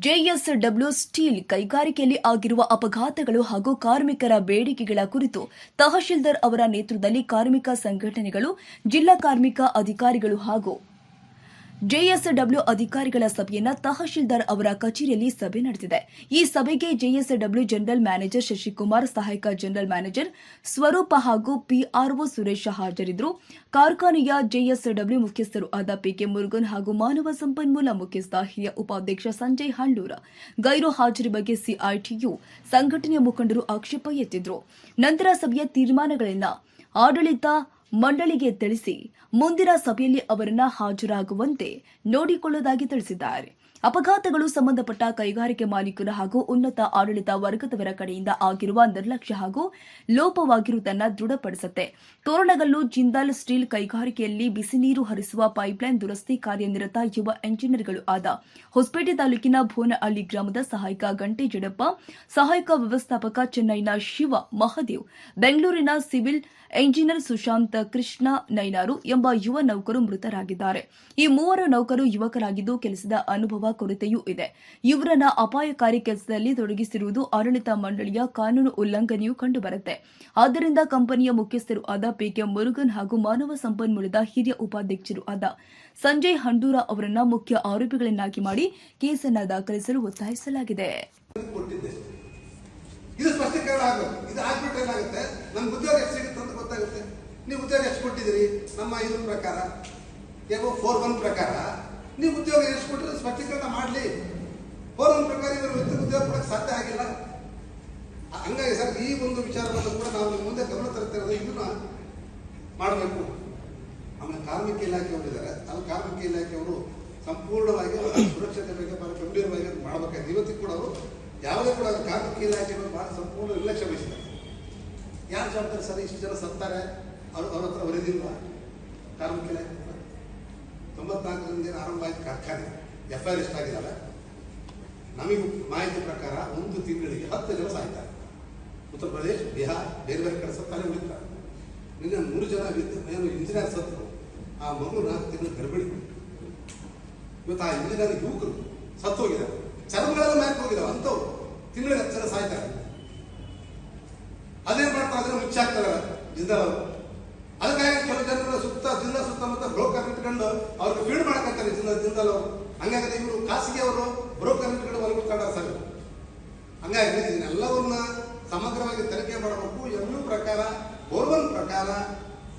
JSW steel ಕೈಗಾರಿಕೆಯಲ್ಲಿ ಆಗಿರುವ ಅಪಘಾತಗಳು ಹಾಗೂ ಕಾರ್ಮಿಕರ ಬೇಡಿಕೆಗಳ ಕುರಿತು ತಹಶೀಲ್ದಾರ್ ಅವರ ನೇತೃತ್ವದಲ್ಲಿ ಕಾರ್ಮಿಕ ಸಂಘಟನೆಗಳು, ಜಿಲ್ಲಾ ಕಾರ್ಮಿಕ ಅಧಿಕಾರಿಗಳು ಹಾಗೂ ಜೆಎಸ್ಡಬ್ಲ್ಯೂ ಅಧಿಕಾರಿಗಳ ಸಭೆಯನ್ನ ತಹಶೀಲ್ದಾರ್ ಅವರ ಕಚೇರಿಯಲ್ಲಿ ಸಭೆ ನಡೆಸಿದೆ. ಈ ಸಭೆಗೆ ಜೆಎಸ್ಡಬ್ಲ್ಯೂ ಜನರಲ್ ಮ್ಯಾನೇಜರ್ ಶಶಿಕುಮಾರ್, ಸಹಾಯಕ ಜನರಲ್ ಮ್ಯಾನೇಜರ್ ಸ್ವರೂಪ ಹಾಗೂ ಪಿಆರ್ಒ ಸುರೇಶ ಹಾಜರಿದ್ದರು. ಕಾರ್ಖಾನೆಯ ಜೆಎಸ್ಡಬ್ಲ್ಯೂ ಮುಖ್ಯಸ್ಥರು ಆದ ಪಿಕೆ ಮುರುಗನ್ ಹಾಗೂ ಮಾನವ ಸಂಪನ್ಮೂಲ ಮುಖ್ಯಸ್ಥ ಹಿರಿಯ ಉಪಾಧ್ಯಕ್ಷ ಸಂಜಯ್ ಹಂಡೂರ ಗೈರು ಹಾಜರಿ ಬಗ್ಗೆ ಸಿಐಟಿಯು ಸಂಘಟನೆಯ ಮುಖಂಡರು ಆಕ್ಷೇಪ ಎತ್ತಿದ್ರು. ನಂತರ ಸಭೆಯ ತೀರ್ಮಾನಗಳನ್ನು ಆಡಳಿತ ಮಂಡಳಿಗೆ ತಿಳಿಸಿ ಮುಂದಿನ ಸಭೆಯಲ್ಲಿ ಅವರನ್ನ ಹಾಜರಾಗುವಂತೆ ನೋಡಿಕೊಳ್ಳುವುದಾಗಿ ತಿಳಿಸಿದ್ದಾರೆ. ಅಪಘಾತಗಳು ಸಂಬಂಧಪಟ್ಟ ಕೈಗಾರಿಕೆ ಮಾಲೀಕರು ಹಾಗೂ ಉನ್ನತ ಆಡಳಿತ ವರ್ಗದವರ ಕಡೆಯಿಂದ ಆಗಿರುವ ನಿರ್ಲಕ್ಷ್ಯ ಹಾಗೂ ಲೋಪವಾಗಿರುವುದನ್ನು ದೃಢಪಡಿಸುತ್ತೆ. ತೋರಣಗಲ್ಲು ಜಿಂದಾಲ್ ಸ್ಟೀಲ್ ಕೈಗಾರಿಕೆಯಲ್ಲಿ ಬಿಸಿ ನೀರು ಹರಿಸುವ ಪೈಪ್ಲೈನ್ ದುರಸ್ತಿ ಕಾರ್ಯನಿರತ ಯುವ ಎಂಜಿನಿಯರ್ಗಳು ಆದ ಹೊಸಪೇಟೆ ತಾಲೂಕಿನ ಭೋನಹಳ್ಳಿ ಗ್ರಾಮದ ಸಹಾಯಕ ಗಂಟೆ ಜಡಪ್ಪ ಸಹಾಯಕ ವ್ಯವಸ್ಥಾಪಕ ಚೆನ್ನೈನ ಶಿವ ಮಹದೇವ್, ಬೆಂಗಳೂರಿನ ಸಿವಿಲ್ ಎಂಜಿನಿಯರ್ ಸುಶಾಂತ್ ಕೃಷ್ಣ ನೈನಾರು ಎಂಬ ಯುವ ನೌಕರು ಮೃತರಾಗಿದ್ದಾರೆ. ಈ ಮೂವರು ನೌಕರು ಯುವಕರಾಗಿದ್ದು ಕೆಲಸದ ಅನುಭವ ಕೊರತೆಯೂ ಇದೆ. ಇವರನ್ನ ಅಪಾಯಕಾರಿ ಕೆಲಸದಲ್ಲಿ ತೊಡಗಿಸಿರುವುದು ಆಡಳಿತ ಮಂಡಳಿಯ ಕಾನೂನು ಉಲ್ಲಂಘನೆಯೂ ಕಂಡುಬರುತ್ತೆ. ಆದ್ದರಿಂದ ಕಂಪನಿಯ ಮುಖ್ಯಸ್ಥರು ಆದ ಪಿಕೆ ಮುರುಗನ್ ಹಾಗೂ ಮಾನವ ಸಂಪನ್ಮೂಲದ ಹಿರಿಯ ಉಪಾಧ್ಯಕ್ಷರು ಆದ ಸಂಜಯ್ ಹಂಡೂರ ಅವರನ್ನ ಮುಖ್ಯ ಆರೋಪಿಗಳನ್ನಾಗಿ ಮಾಡಿ ಕೇಸನ್ನ ದಾಖಲಿಸಲು ಒತ್ತಾಯಿಸಲಾಗಿದೆ. ಇದು ಸ್ಪಷ್ಟೀಕರಣ ಆಗಬೇಕು ಇದು ಆಗ್ಬಿಟ್ರೆ ಏನಾಗುತ್ತೆ ನಮ್ಗೆ ಉದ್ಯೋಗ ಎಷ್ಟು ಸಿಗುತ್ತೆ ಅಂತ ಗೊತ್ತಾಗುತ್ತೆ. ನೀವು ಉದ್ಯೋಗ ಎಷ್ಟು ಕೊಟ್ಟಿದ್ದೀರಿ? ನಮ್ಮ ಇದ್ರ ಪ್ರಕಾರ. ಏನೋ ಫೋರ್ ಒನ್ ಪ್ರಕಾರ. ನೀವು ಉದ್ಯೋಗ ಕೊಟ್ಟಿದ್ರೆ ಸ್ಪಷ್ಟೀಕರಣ ಮಾಡಲಿ. ಒಂದು ಪ್ರಕಾರ ಇವರು ಉದ್ಯೋಗ ಕೊಡಕ್ಕೆ ಸಾಧ್ಯ ಆಗಿಲ್ಲ. ಹಂಗಾಗಿ ಸರ್, ಈ ಒಂದು ವಿಚಾರವನ್ನು ಕೂಡ ನಾವು ನಿಮ್ಮ ಮುಂದೆ ಗಮನ ತರ್ತಿರೋದು ಇದನ್ನ ಮಾಡಬೇಕು. ಆಮೇಲೆ ಕಾರ್ಮಿಕ ಇಲಾಖೆಯವರು ಇದ್ದಾರೆ ಅಲ್ಲಿ ಕಾರ್ಮಿಕ ಇಲಾಖೆಯವರು ಸಂಪೂರ್ಣವಾಗಿ ಸುರಕ್ಷತೆ ಬಗ್ಗೆ ಬಹಳ ಗಂಭೀರವಾಗಿ ಮಾಡಬೇಕಾಗಿದೆ. ಇವತ್ತಿಗೆ ಕೂಡ ಅವರು ಯಾವುದೇ ಕೂಡ ಕಾರ್ಮಿಕ ಇಲಾಖೆಯವರು ಬಹಳ ಸಂಪೂರ್ಣ ನಿರ್ಲಕ್ಷ್ಯ ವಹಿಸಿದ್ದಾರೆ. ಯಾರು ಜವಾಬ್ದಾರಿ ಸರ್? ಇಷ್ಟು ಜನ ಸತ್ತಾರೆ. ಅವರು ಅವ್ರ ಹತ್ರ ವರದಿಲ್ವಾ ಕಾರ್ಮಿಕ ಇಲಾಖೆ? ತೊಂಬತ್ನಾಲ್ಕರಿಂದ ಆರಂಭ ಆಯ್ತು ಕಾರ್ಖಾನೆ. ಎಫ್ ಐ ಆರ್ ಎಷ್ಟಾಗಿದ್ದಾವೆ ನಮಗೆ ಮಾಹಿತಿ ಪ್ರಕಾರ ಒಂದು ತಿಂಗಳಿಗೆ ಹತ್ತು ಜನ ಸಾಯ್ತಾರೆ ಉತ್ತರ ಪ್ರದೇಶ್, ಬಿಹಾರ್, ಬೇರೆ ಬೇರೆ ಕಡೆ ಸತ್ತಾನೆ ಉಳಿತಾರೆ ನಿನ್ನೆ ಮೂರು ಜನ ಏನು ಇಂಜಿನಿಯರ್ ಸತ್ತರು ಆ ಮಗು ನಾಲ್ಕು ತಿಂಗಳು ಗರ್ಭಿಣಿ. ಇವತ್ತು ಆ ಇಂಜಿನಿಯರ್ ಯುವಕರು ಸತ್ತು ಹೋಗಿದ್ದಾರೆ ಚರ್ಮಗಳೆಲ್ಲ ಮ್ಯಾಕ್ ಹೋಗಿದ್ದಾವೆ ಅಂಥವ್ರು ತಿಂಗಳಿಗೆ ಹತ್ತು ಜನ ಸಾಯ್ತಾರೆ ಅದೇನ್ ಮಾಡ್ತಾರೆ ಅದನ್ನ ಮುಚ್ಚಾಕ್ತಾರೆ ಜಿಂದಾಲ್ ಅವರು ಅದಕ್ಕಾಗಿ ಕೆಲವು ಜನರು ಸುತ್ತ ಜಿಲ್ಲಾ ಸುತ್ತಮುತ್ತ ಬ್ರೋಕರ್ ಇಟ್ಕೊಂಡು ಅವ್ರಿಗೆ ಫೀಡ್ ಮಾಡಕತ್ತಾರೆ ಜಿಲ್ಲಾ ಜಿಂದಾಲ್ ಅವರು ಹಂಗಾದ್ರೆ ಇವರು ಖಾಸಗಿ ಅವರು ಬ್ರೋಕರ್ ಇಟ್ಕೊಂಡು ಹೊರಗಿಟ್ಕೊಂಡ ಸರ್ ಹಂಗಾಗಿ ಇದನ್ನೆಲ್ಲವನ್ನ ಸಮಗ್ರವಾಗಿ ತನಿಖೆ ಮಾಡಬೇಕು. ಎಲ್ಲೂ ಪ್ರಕಾರ ಬೋರ್ವನ್ ಪ್ರಕಾರ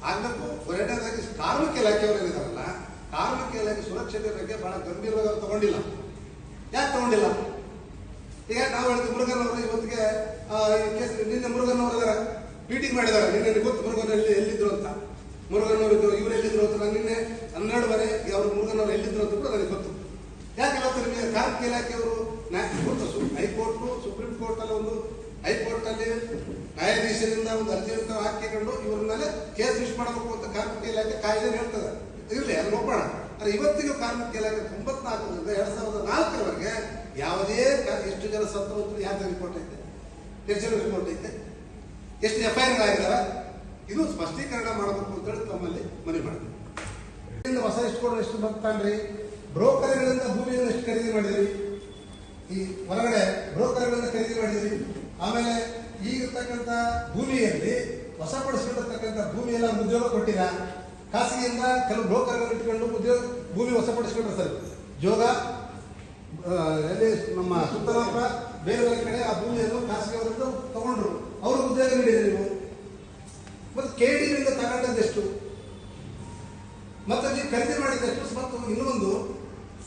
ಆಗಬೇಕು. ಎರಡನೇದಾಗಿ ಕಾರ್ಮಿಕ ಇಲಾಖೆಯವರು ಏನಿದಾರಲ್ಲ ಕಾರ್ಮಿಕ ಇಲಾಖೆ ಸುರಕ್ಷತೆ ಬಗ್ಗೆ ಬಹಳ ಗಂಭೀರವಾಗಿ ಅವ್ರು ತಗೊಂಡಿಲ್ಲ. ಯಾಕೆ ತಗೊಂಡಿಲ್ಲ? ಈಗ ನಾವು ಹೇಳ್ತೀವಿ ಮುರುಗನ್ ಅವರು ಇವತ್ತಿಗೆ ನಿನ್ನೆ ಮುರುಗನ್ ಅವರು ಇದಾರೆ. ಮೀಟಿಂಗ್ ಮಾಡಿದ್ದಾರೆ. ನಿನ್ನೆ ಗೊತ್ತು ಮುರುಗನ್ ಎಲ್ಲಿ ಎಲ್ಲಿದ್ರು ಅಂತ. ಮುರುಗನ್ ಇದ್ರು ಇವ್ರು ಎಲ್ಲಿದ್ರು ಅಂತ ನಾನು ನಿನ್ನೆ ಹನ್ನೆರಡುವರೆಗೆ ಅವರು ಮುರುಗನ್ ಅವರು ಎಲ್ಲಿದ್ರು ಅಂತ ಕೂಡ ನನಗೆ ಗೊತ್ತು. ಯಾಕೆ ಇವತ್ತು ಕಾರ್ಮಿಕ ಇಲಾಖೆಯವರು ಗೊತ್ತು ಹೈಕೋರ್ಟ್, ಸುಪ್ರೀಂ ಕೋರ್ಟ್ ಅಲ್ಲಿ ಒಂದು ಹೈಕೋರ್ಟ್ ಅಲ್ಲಿ ನ್ಯಾಯಾಧೀಶರಿಂದ ಒಂದು ಅರ್ಜಿಯನ್ನು ಹಾಕಿಕೊಂಡು ಇವ್ರ ಮೇಲೆ ಕೇಸ್ ವಿಶ್ ಮಾಡಬೇಕು ಅಂತ ಕಾರ್ಮಿಕ ಇಲಾಖೆ ಕಾಯ್ದೆ ಹೇಳ್ತದೆ. ಇರಲಿ, ಅದನ್ನ ಒಪ್ಪೋಣ ಆದ್ರೆ ಇವತ್ತಿಗೂ ಕಾರ್ಮಿಕ ಇಲಾಖೆ ತೊಂಬತ್ನಾಲ್ಕರಿಂದ ಎರಡ್ ಸಾವಿರದ ನಾಲ್ಕರವರೆಗೆ ಯಾವುದೇ ಎಷ್ಟು ಜನ ಸತ್ತು ಅಂತ ಯಾವ್ದು ರಿಪೋರ್ಟ್ ಐತೆ? ಎಷ್ಟು ರಿಪೋರ್ಟ್ ಐತೆ? ಎಷ್ಟು ಎಫ್ ಐ ಆಗಿದಾರ ಇದು ಸ್ಪಷ್ಟೀಕರಣ ಮಾಡಬೇಕು ಅಂತ ಹೇಳಿ ತಮ್ಮಲ್ಲಿ ಮನವಿ ಮಾಡ್ತೀವಿ ಹೊಸ ಎಷ್ಟು ಕೊಡೋ ಎಷ್ಟು ಬರ್ತಾನ್ರಿ ಬ್ರೋಕರ್ಗಳಿಂದ ಭೂಮಿಯನ್ನು ಎಷ್ಟು ಖರೀದಿ ಮಾಡಿದ್ರಿ? ಈ ಹೊರಗಡೆ ಬ್ರೋಕರ್ಗಳಿಂದ ಖರೀದಿ ಮಾಡಿದ್ರಿ. ಆಮೇಲೆ ಈಗಿರ್ತಕ್ಕಂಥ ಭೂಮಿಯಲ್ಲಿ ಹೊಸ ಭೂಮಿ ಎಲ್ಲ ಉದ್ಯೋಗ ಕೊಟ್ಟಿಲ್ಲ. ಖಾಸಗಿಯಿಂದ ಕೆಲವು ಬ್ರೋಕರ್ಗಳು ಇಟ್ಕೊಂಡು ಉದ್ಯೋಗ, ಭೂಮಿ ವಶಪಡಿಸಿಕೊಂಡ್ರೆ ಸರ್. ಜೋಗ ಎಲ್ಲಿ ನಮ್ಮ ಸುತ್ತಮುತ್ತ ಬೇರೆ ಬೇರೆ ಕಡೆ ಆ ಭೂಮಿಯನ್ನು ಖಾಸಗಿಯವರಿಂದ ತಗೊಂಡ್ರು. ಅವರು ಉದ್ಯೋಗ ನೀಡಿದ್ರಿ ನೀವು? ಮತ್ತು ಡಿಯಿಂದ ತಗೊಂಡದ್ದೆಷ್ಟು ಮತ್ತೆ ನೀವು ಖರೀದಿ ಮಾಡಿದ್ದೆಷ್ಟು ಮತ್ತು ಇನ್ನೊಂದು,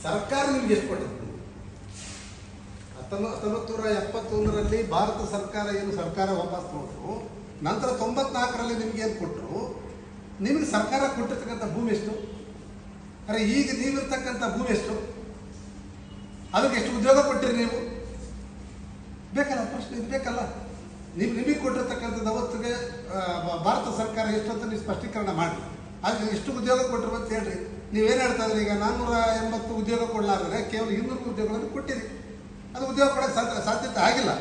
ಸರ್ಕಾರ ನಿಮ್ಗೆ ಎಷ್ಟು ಕೊಟ್ಟದ್ದು ಹತ್ತೊಂಬತ್ತು ಹತ್ತೊಂಬತ್ತು ಎಪ್ಪತ್ತೊಂದರಲ್ಲಿ ಭಾರತ ಸರ್ಕಾರ ಏನು ಸರ್ಕಾರ ವಾಪಸ್ ಕೊಟ್ಟರು, ನಂತರ ತೊಂಬತ್ನಾಲ್ಕರಲ್ಲಿ ನಿಮ್ಗೆ ಏನು ಕೊಟ್ಟರು? ನಿಮಗೆ ಸರ್ಕಾರ ಕೊಟ್ಟಿರ್ತಕ್ಕಂಥ ಭೂಮಿ ಎಷ್ಟು? ಅರೆ, ಈಗ ನೀವಿರ್ತಕ್ಕಂಥ ಭೂಮಿ ಎಷ್ಟು? ಅದಕ್ಕೆ ಎಷ್ಟು ಉದ್ಯೋಗ ಕೊಟ್ಟಿರಿ ನೀವು? ಬೇಕಲ್ಲ ಪ್ರಶ್ನೆ, ಇದು ಬೇಕಲ್ಲ? ನೀವು ನಿಮಗೆ ಕೊಟ್ಟಿರ್ತಕ್ಕಂಥದ್ದು ಅವತ್ತಿಗೆ ಭಾರತ ಸರ್ಕಾರ ಎಷ್ಟು ಅಂತ ನೀವು ಸ್ಪಷ್ಟೀಕರಣ ಮಾಡಿ ಹಾಗೆ ಎಷ್ಟು ಉದ್ಯೋಗ ಕೊಟ್ಟರು ಅಂತ ಹೇಳ್ರಿ. ನೀವೇನು ಹೇಳ್ತಾ ಇದ್ರಿ, ಈಗ ನಾನ್ನೂರ ಎಂಬತ್ತು ಉದ್ಯೋಗ ಕೊಡಲಾರ್ದ್ರೆ ಕೇವಲ ಇನ್ನೂರು ಉದ್ಯೋಗಗಳನ್ನು ಕೊಟ್ಟಿರಿ. ಅದು ಉದ್ಯೋಗ ಕೊಡೋಕ್ಕೆ ಸಾಧ್ಯ, ಸಾಧ್ಯತೆ ಆಗಿಲ್ಲ.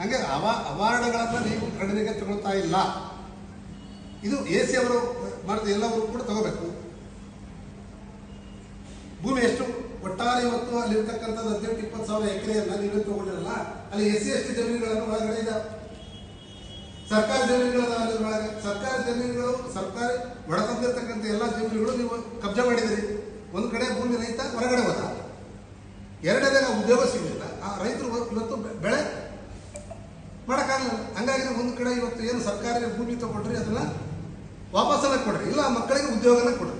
ಹಂಗೆ ಅವ, ಅವಾರ್ಡ್ಗಳನ್ನು ನೀವು ಕಡಿಮೆಗೆ ತಗೊಳ್ತಾ ಇಲ್ಲ. ಇದು ಎ ಸಿ ಅವರು ಮಾಡಿದ ಎಲ್ಲವರು ಕೂಡ ತಗೋಬೇಕು. ಭೂಮಿ ಎಷ್ಟು? ಒಟ್ಟಾರೆ ಇವತ್ತು ಅಲ್ಲಿರ್ತಕ್ಕಂಥದ್ದು ಹದಿನೆಂಟು, ಇಪ್ಪತ್ತು ಸಾವಿರ ಎಕರೆಯನ್ನು ನೀವೇ ತಗೊಂಡಿರಲ್ಲ. ಅಲ್ಲಿ ಎಸ್ ಸಿ, ಎಸ್ ಟಿ ಜಮೀನುಗಳನ್ನು ಒಳಗಡೆ ಇದಾವೆ ಸರ್ಕಾರಿ ಜಮೀನುಗಳು ಸರ್ಕಾರಿ ಜಮೀನುಗಳು, ಸರ್ಕಾರಿ ಒಳತಂದಿರ್ತಕ್ಕಂಥ ಎಲ್ಲ ಜಮೀನುಗಳು ನೀವು ಕಬ್ಜಾ ಮಾಡಿದಿರಿ ಒಂದು ಕಡೆ ಭೂಮಿ ರೈತ, ಹೊರಗಡೆ ಹೋದ. ಎರಡನೇದಾಗ ಉದ್ಯೋಗ ಸಿಗಲಿಲ್ಲ. ಆ ರೈತರು ಇವತ್ತು ಬೆಳೆ ಮಾಡೋಕ್ಕಾಗಲ್ಲ ಹಂಗಾಗಿ ಒಂದು ಕಡೆ ಇವತ್ತು ಏನು ಸರ್ಕಾರಿ ಭೂಮಿ ತಗೊಂಡ್ರಿ, ಅದನ್ನ ವಾಪಸ್ಸನ್ನ ಕೊಡ್ರಿ. ಇಲ್ಲ, ಮಕ್ಕಳಿಗೆ ಉದ್ಯೋಗನ ಕೊಡ್ರಿ.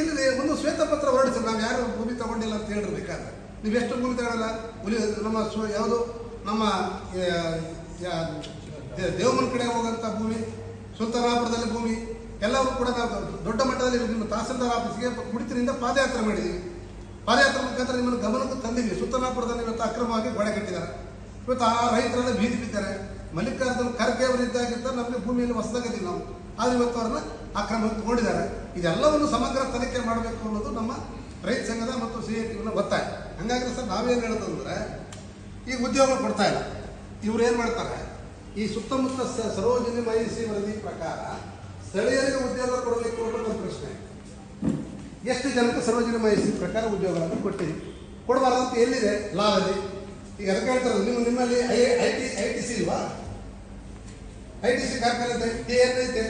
ಇಲ್ಲಿ ಒಂದು ಶ್ವೇತಪತ್ರ ಹೊರಡಿಸಿ, ನಾವು ಯಾರು ಭೂಮಿ ತಗೊಂಡಿಲ್ಲ ಅಂತ ಹೇಳಿರ್ಬೇಕಾದ್ರೆ ನೀವು ಎಷ್ಟು ಭೂಮಿ ತಗೊಳ್ಳಲ್ಲ ಹುಲಿ, ನಮ್ಮ ಯಾವುದು? ನಮ್ಮ ದೇವಮನ್ ಕಡೆ ಹೋಗೋಂಥ ಭೂಮಿ ಸುಲ್ತಾನಾಪುರದಲ್ಲಿ ಭೂಮಿ, ಎಲ್ಲವೂ ಕೂಡ ನಾವು ದೊಡ್ಡ ಮಟ್ಟದಲ್ಲಿ ನಿಮ್ಮ ತಹಸೀಲ್ದಾರ್ ಆಫೀಸ್ಗೆ ಮುಡಿತಿನಿಂದ ಪಾದಯಾತ್ರೆ ಮಾಡಿದ್ದೀವಿ ಪಾದಯಾತ್ರೆ ಮುಖಾಂತರ ನಿಮ್ಮನ್ನು ಗಮನಕ್ಕೆ ತಂದಿದ್ವಿ. ಸುಲ್ತಾನಾಪುರದಲ್ಲಿ ಇವತ್ತು ಅಕ್ರಮವಾಗಿ ಗೋಡೆ ಕಟ್ಟಿದ್ದಾರೆ. ಇವತ್ತು ಆ ರೈತರೆಲ್ಲ ಬೀದಿ ಬಿದ್ದಾರೆ. ಮಲ್ಲಿಕಾರ್ಜುನ ಖರ್ಗೆ ಅವರಿದ್ದಾಗಿದ್ದ ನಮಗೆ ಭೂಮಿಯಲ್ಲಿ ಹೊಸದಾಗಿದ್ದೀವಿ ನಾವು. ಆದರೆ ಇವತ್ತು ಅವ್ರನ್ನ ಅಕ್ರಮ ತಗೊಂಡಿದ್ದಾರೆ. ಇದೆಲ್ಲವನ್ನು ಸಮಗ್ರ ತನಿಖೆ ಮಾಡಬೇಕು ಅನ್ನೋದು ನಮ್ಮ ರೈತ ಸಂಘದ ಮತ್ತು ಸಿ ಐ ಒತ್ತಾಯ. ಹಂಗಾಗಿ ಸರ್ ನಾವೇನು ಹೇಳೋದಂದ್ರೆ, ಈಗ ಉದ್ಯೋಗ ಕೊಡ್ತಾ ಇಲ್ಲ. ಇವ್ರು ಏನು ಮಾಡ್ತಾರೆ? ಈ ಸುತ್ತಮುತ್ತ ಸರೋಜಿನಿ ಮಹಿಷಿ ವರದಿ ಪ್ರಕಾರ ಸ್ಥಳೀಯರಿಗೆ ಉದ್ಯೋಗ ಕೊಡಬೇಕು ಅನ್ನೋದು ಒಂದು ಪ್ರಶ್ನೆ. ಎಷ್ಟು ಜನಕ್ಕೆ ಸರೋಜಿನಿ ಮಹಿಷಿ ಪ್ರಕಾರ ಉದ್ಯೋಗಗಳನ್ನು ಕೊಟ್ಟಿದೆ ಕೊಡಬಾರ್ದು ಅಂತ ಎಲ್ಲಿದೆ? ಲಾಭದಲ್ಲಿ. ಈಗ ಅದಕ್ಕೆ ಹೇಳ್ತಾರೆ, ನಿಮ್ಮ ನಿಮ್ಮಲ್ಲಿ I I T I, T C ಇಲ್ವಾ? ಐ ಟಿ ಸಿ ಕಾರ್ಖಾನೆ ಐತೆ, ಟಿ ಎನ್ ಐತೆ,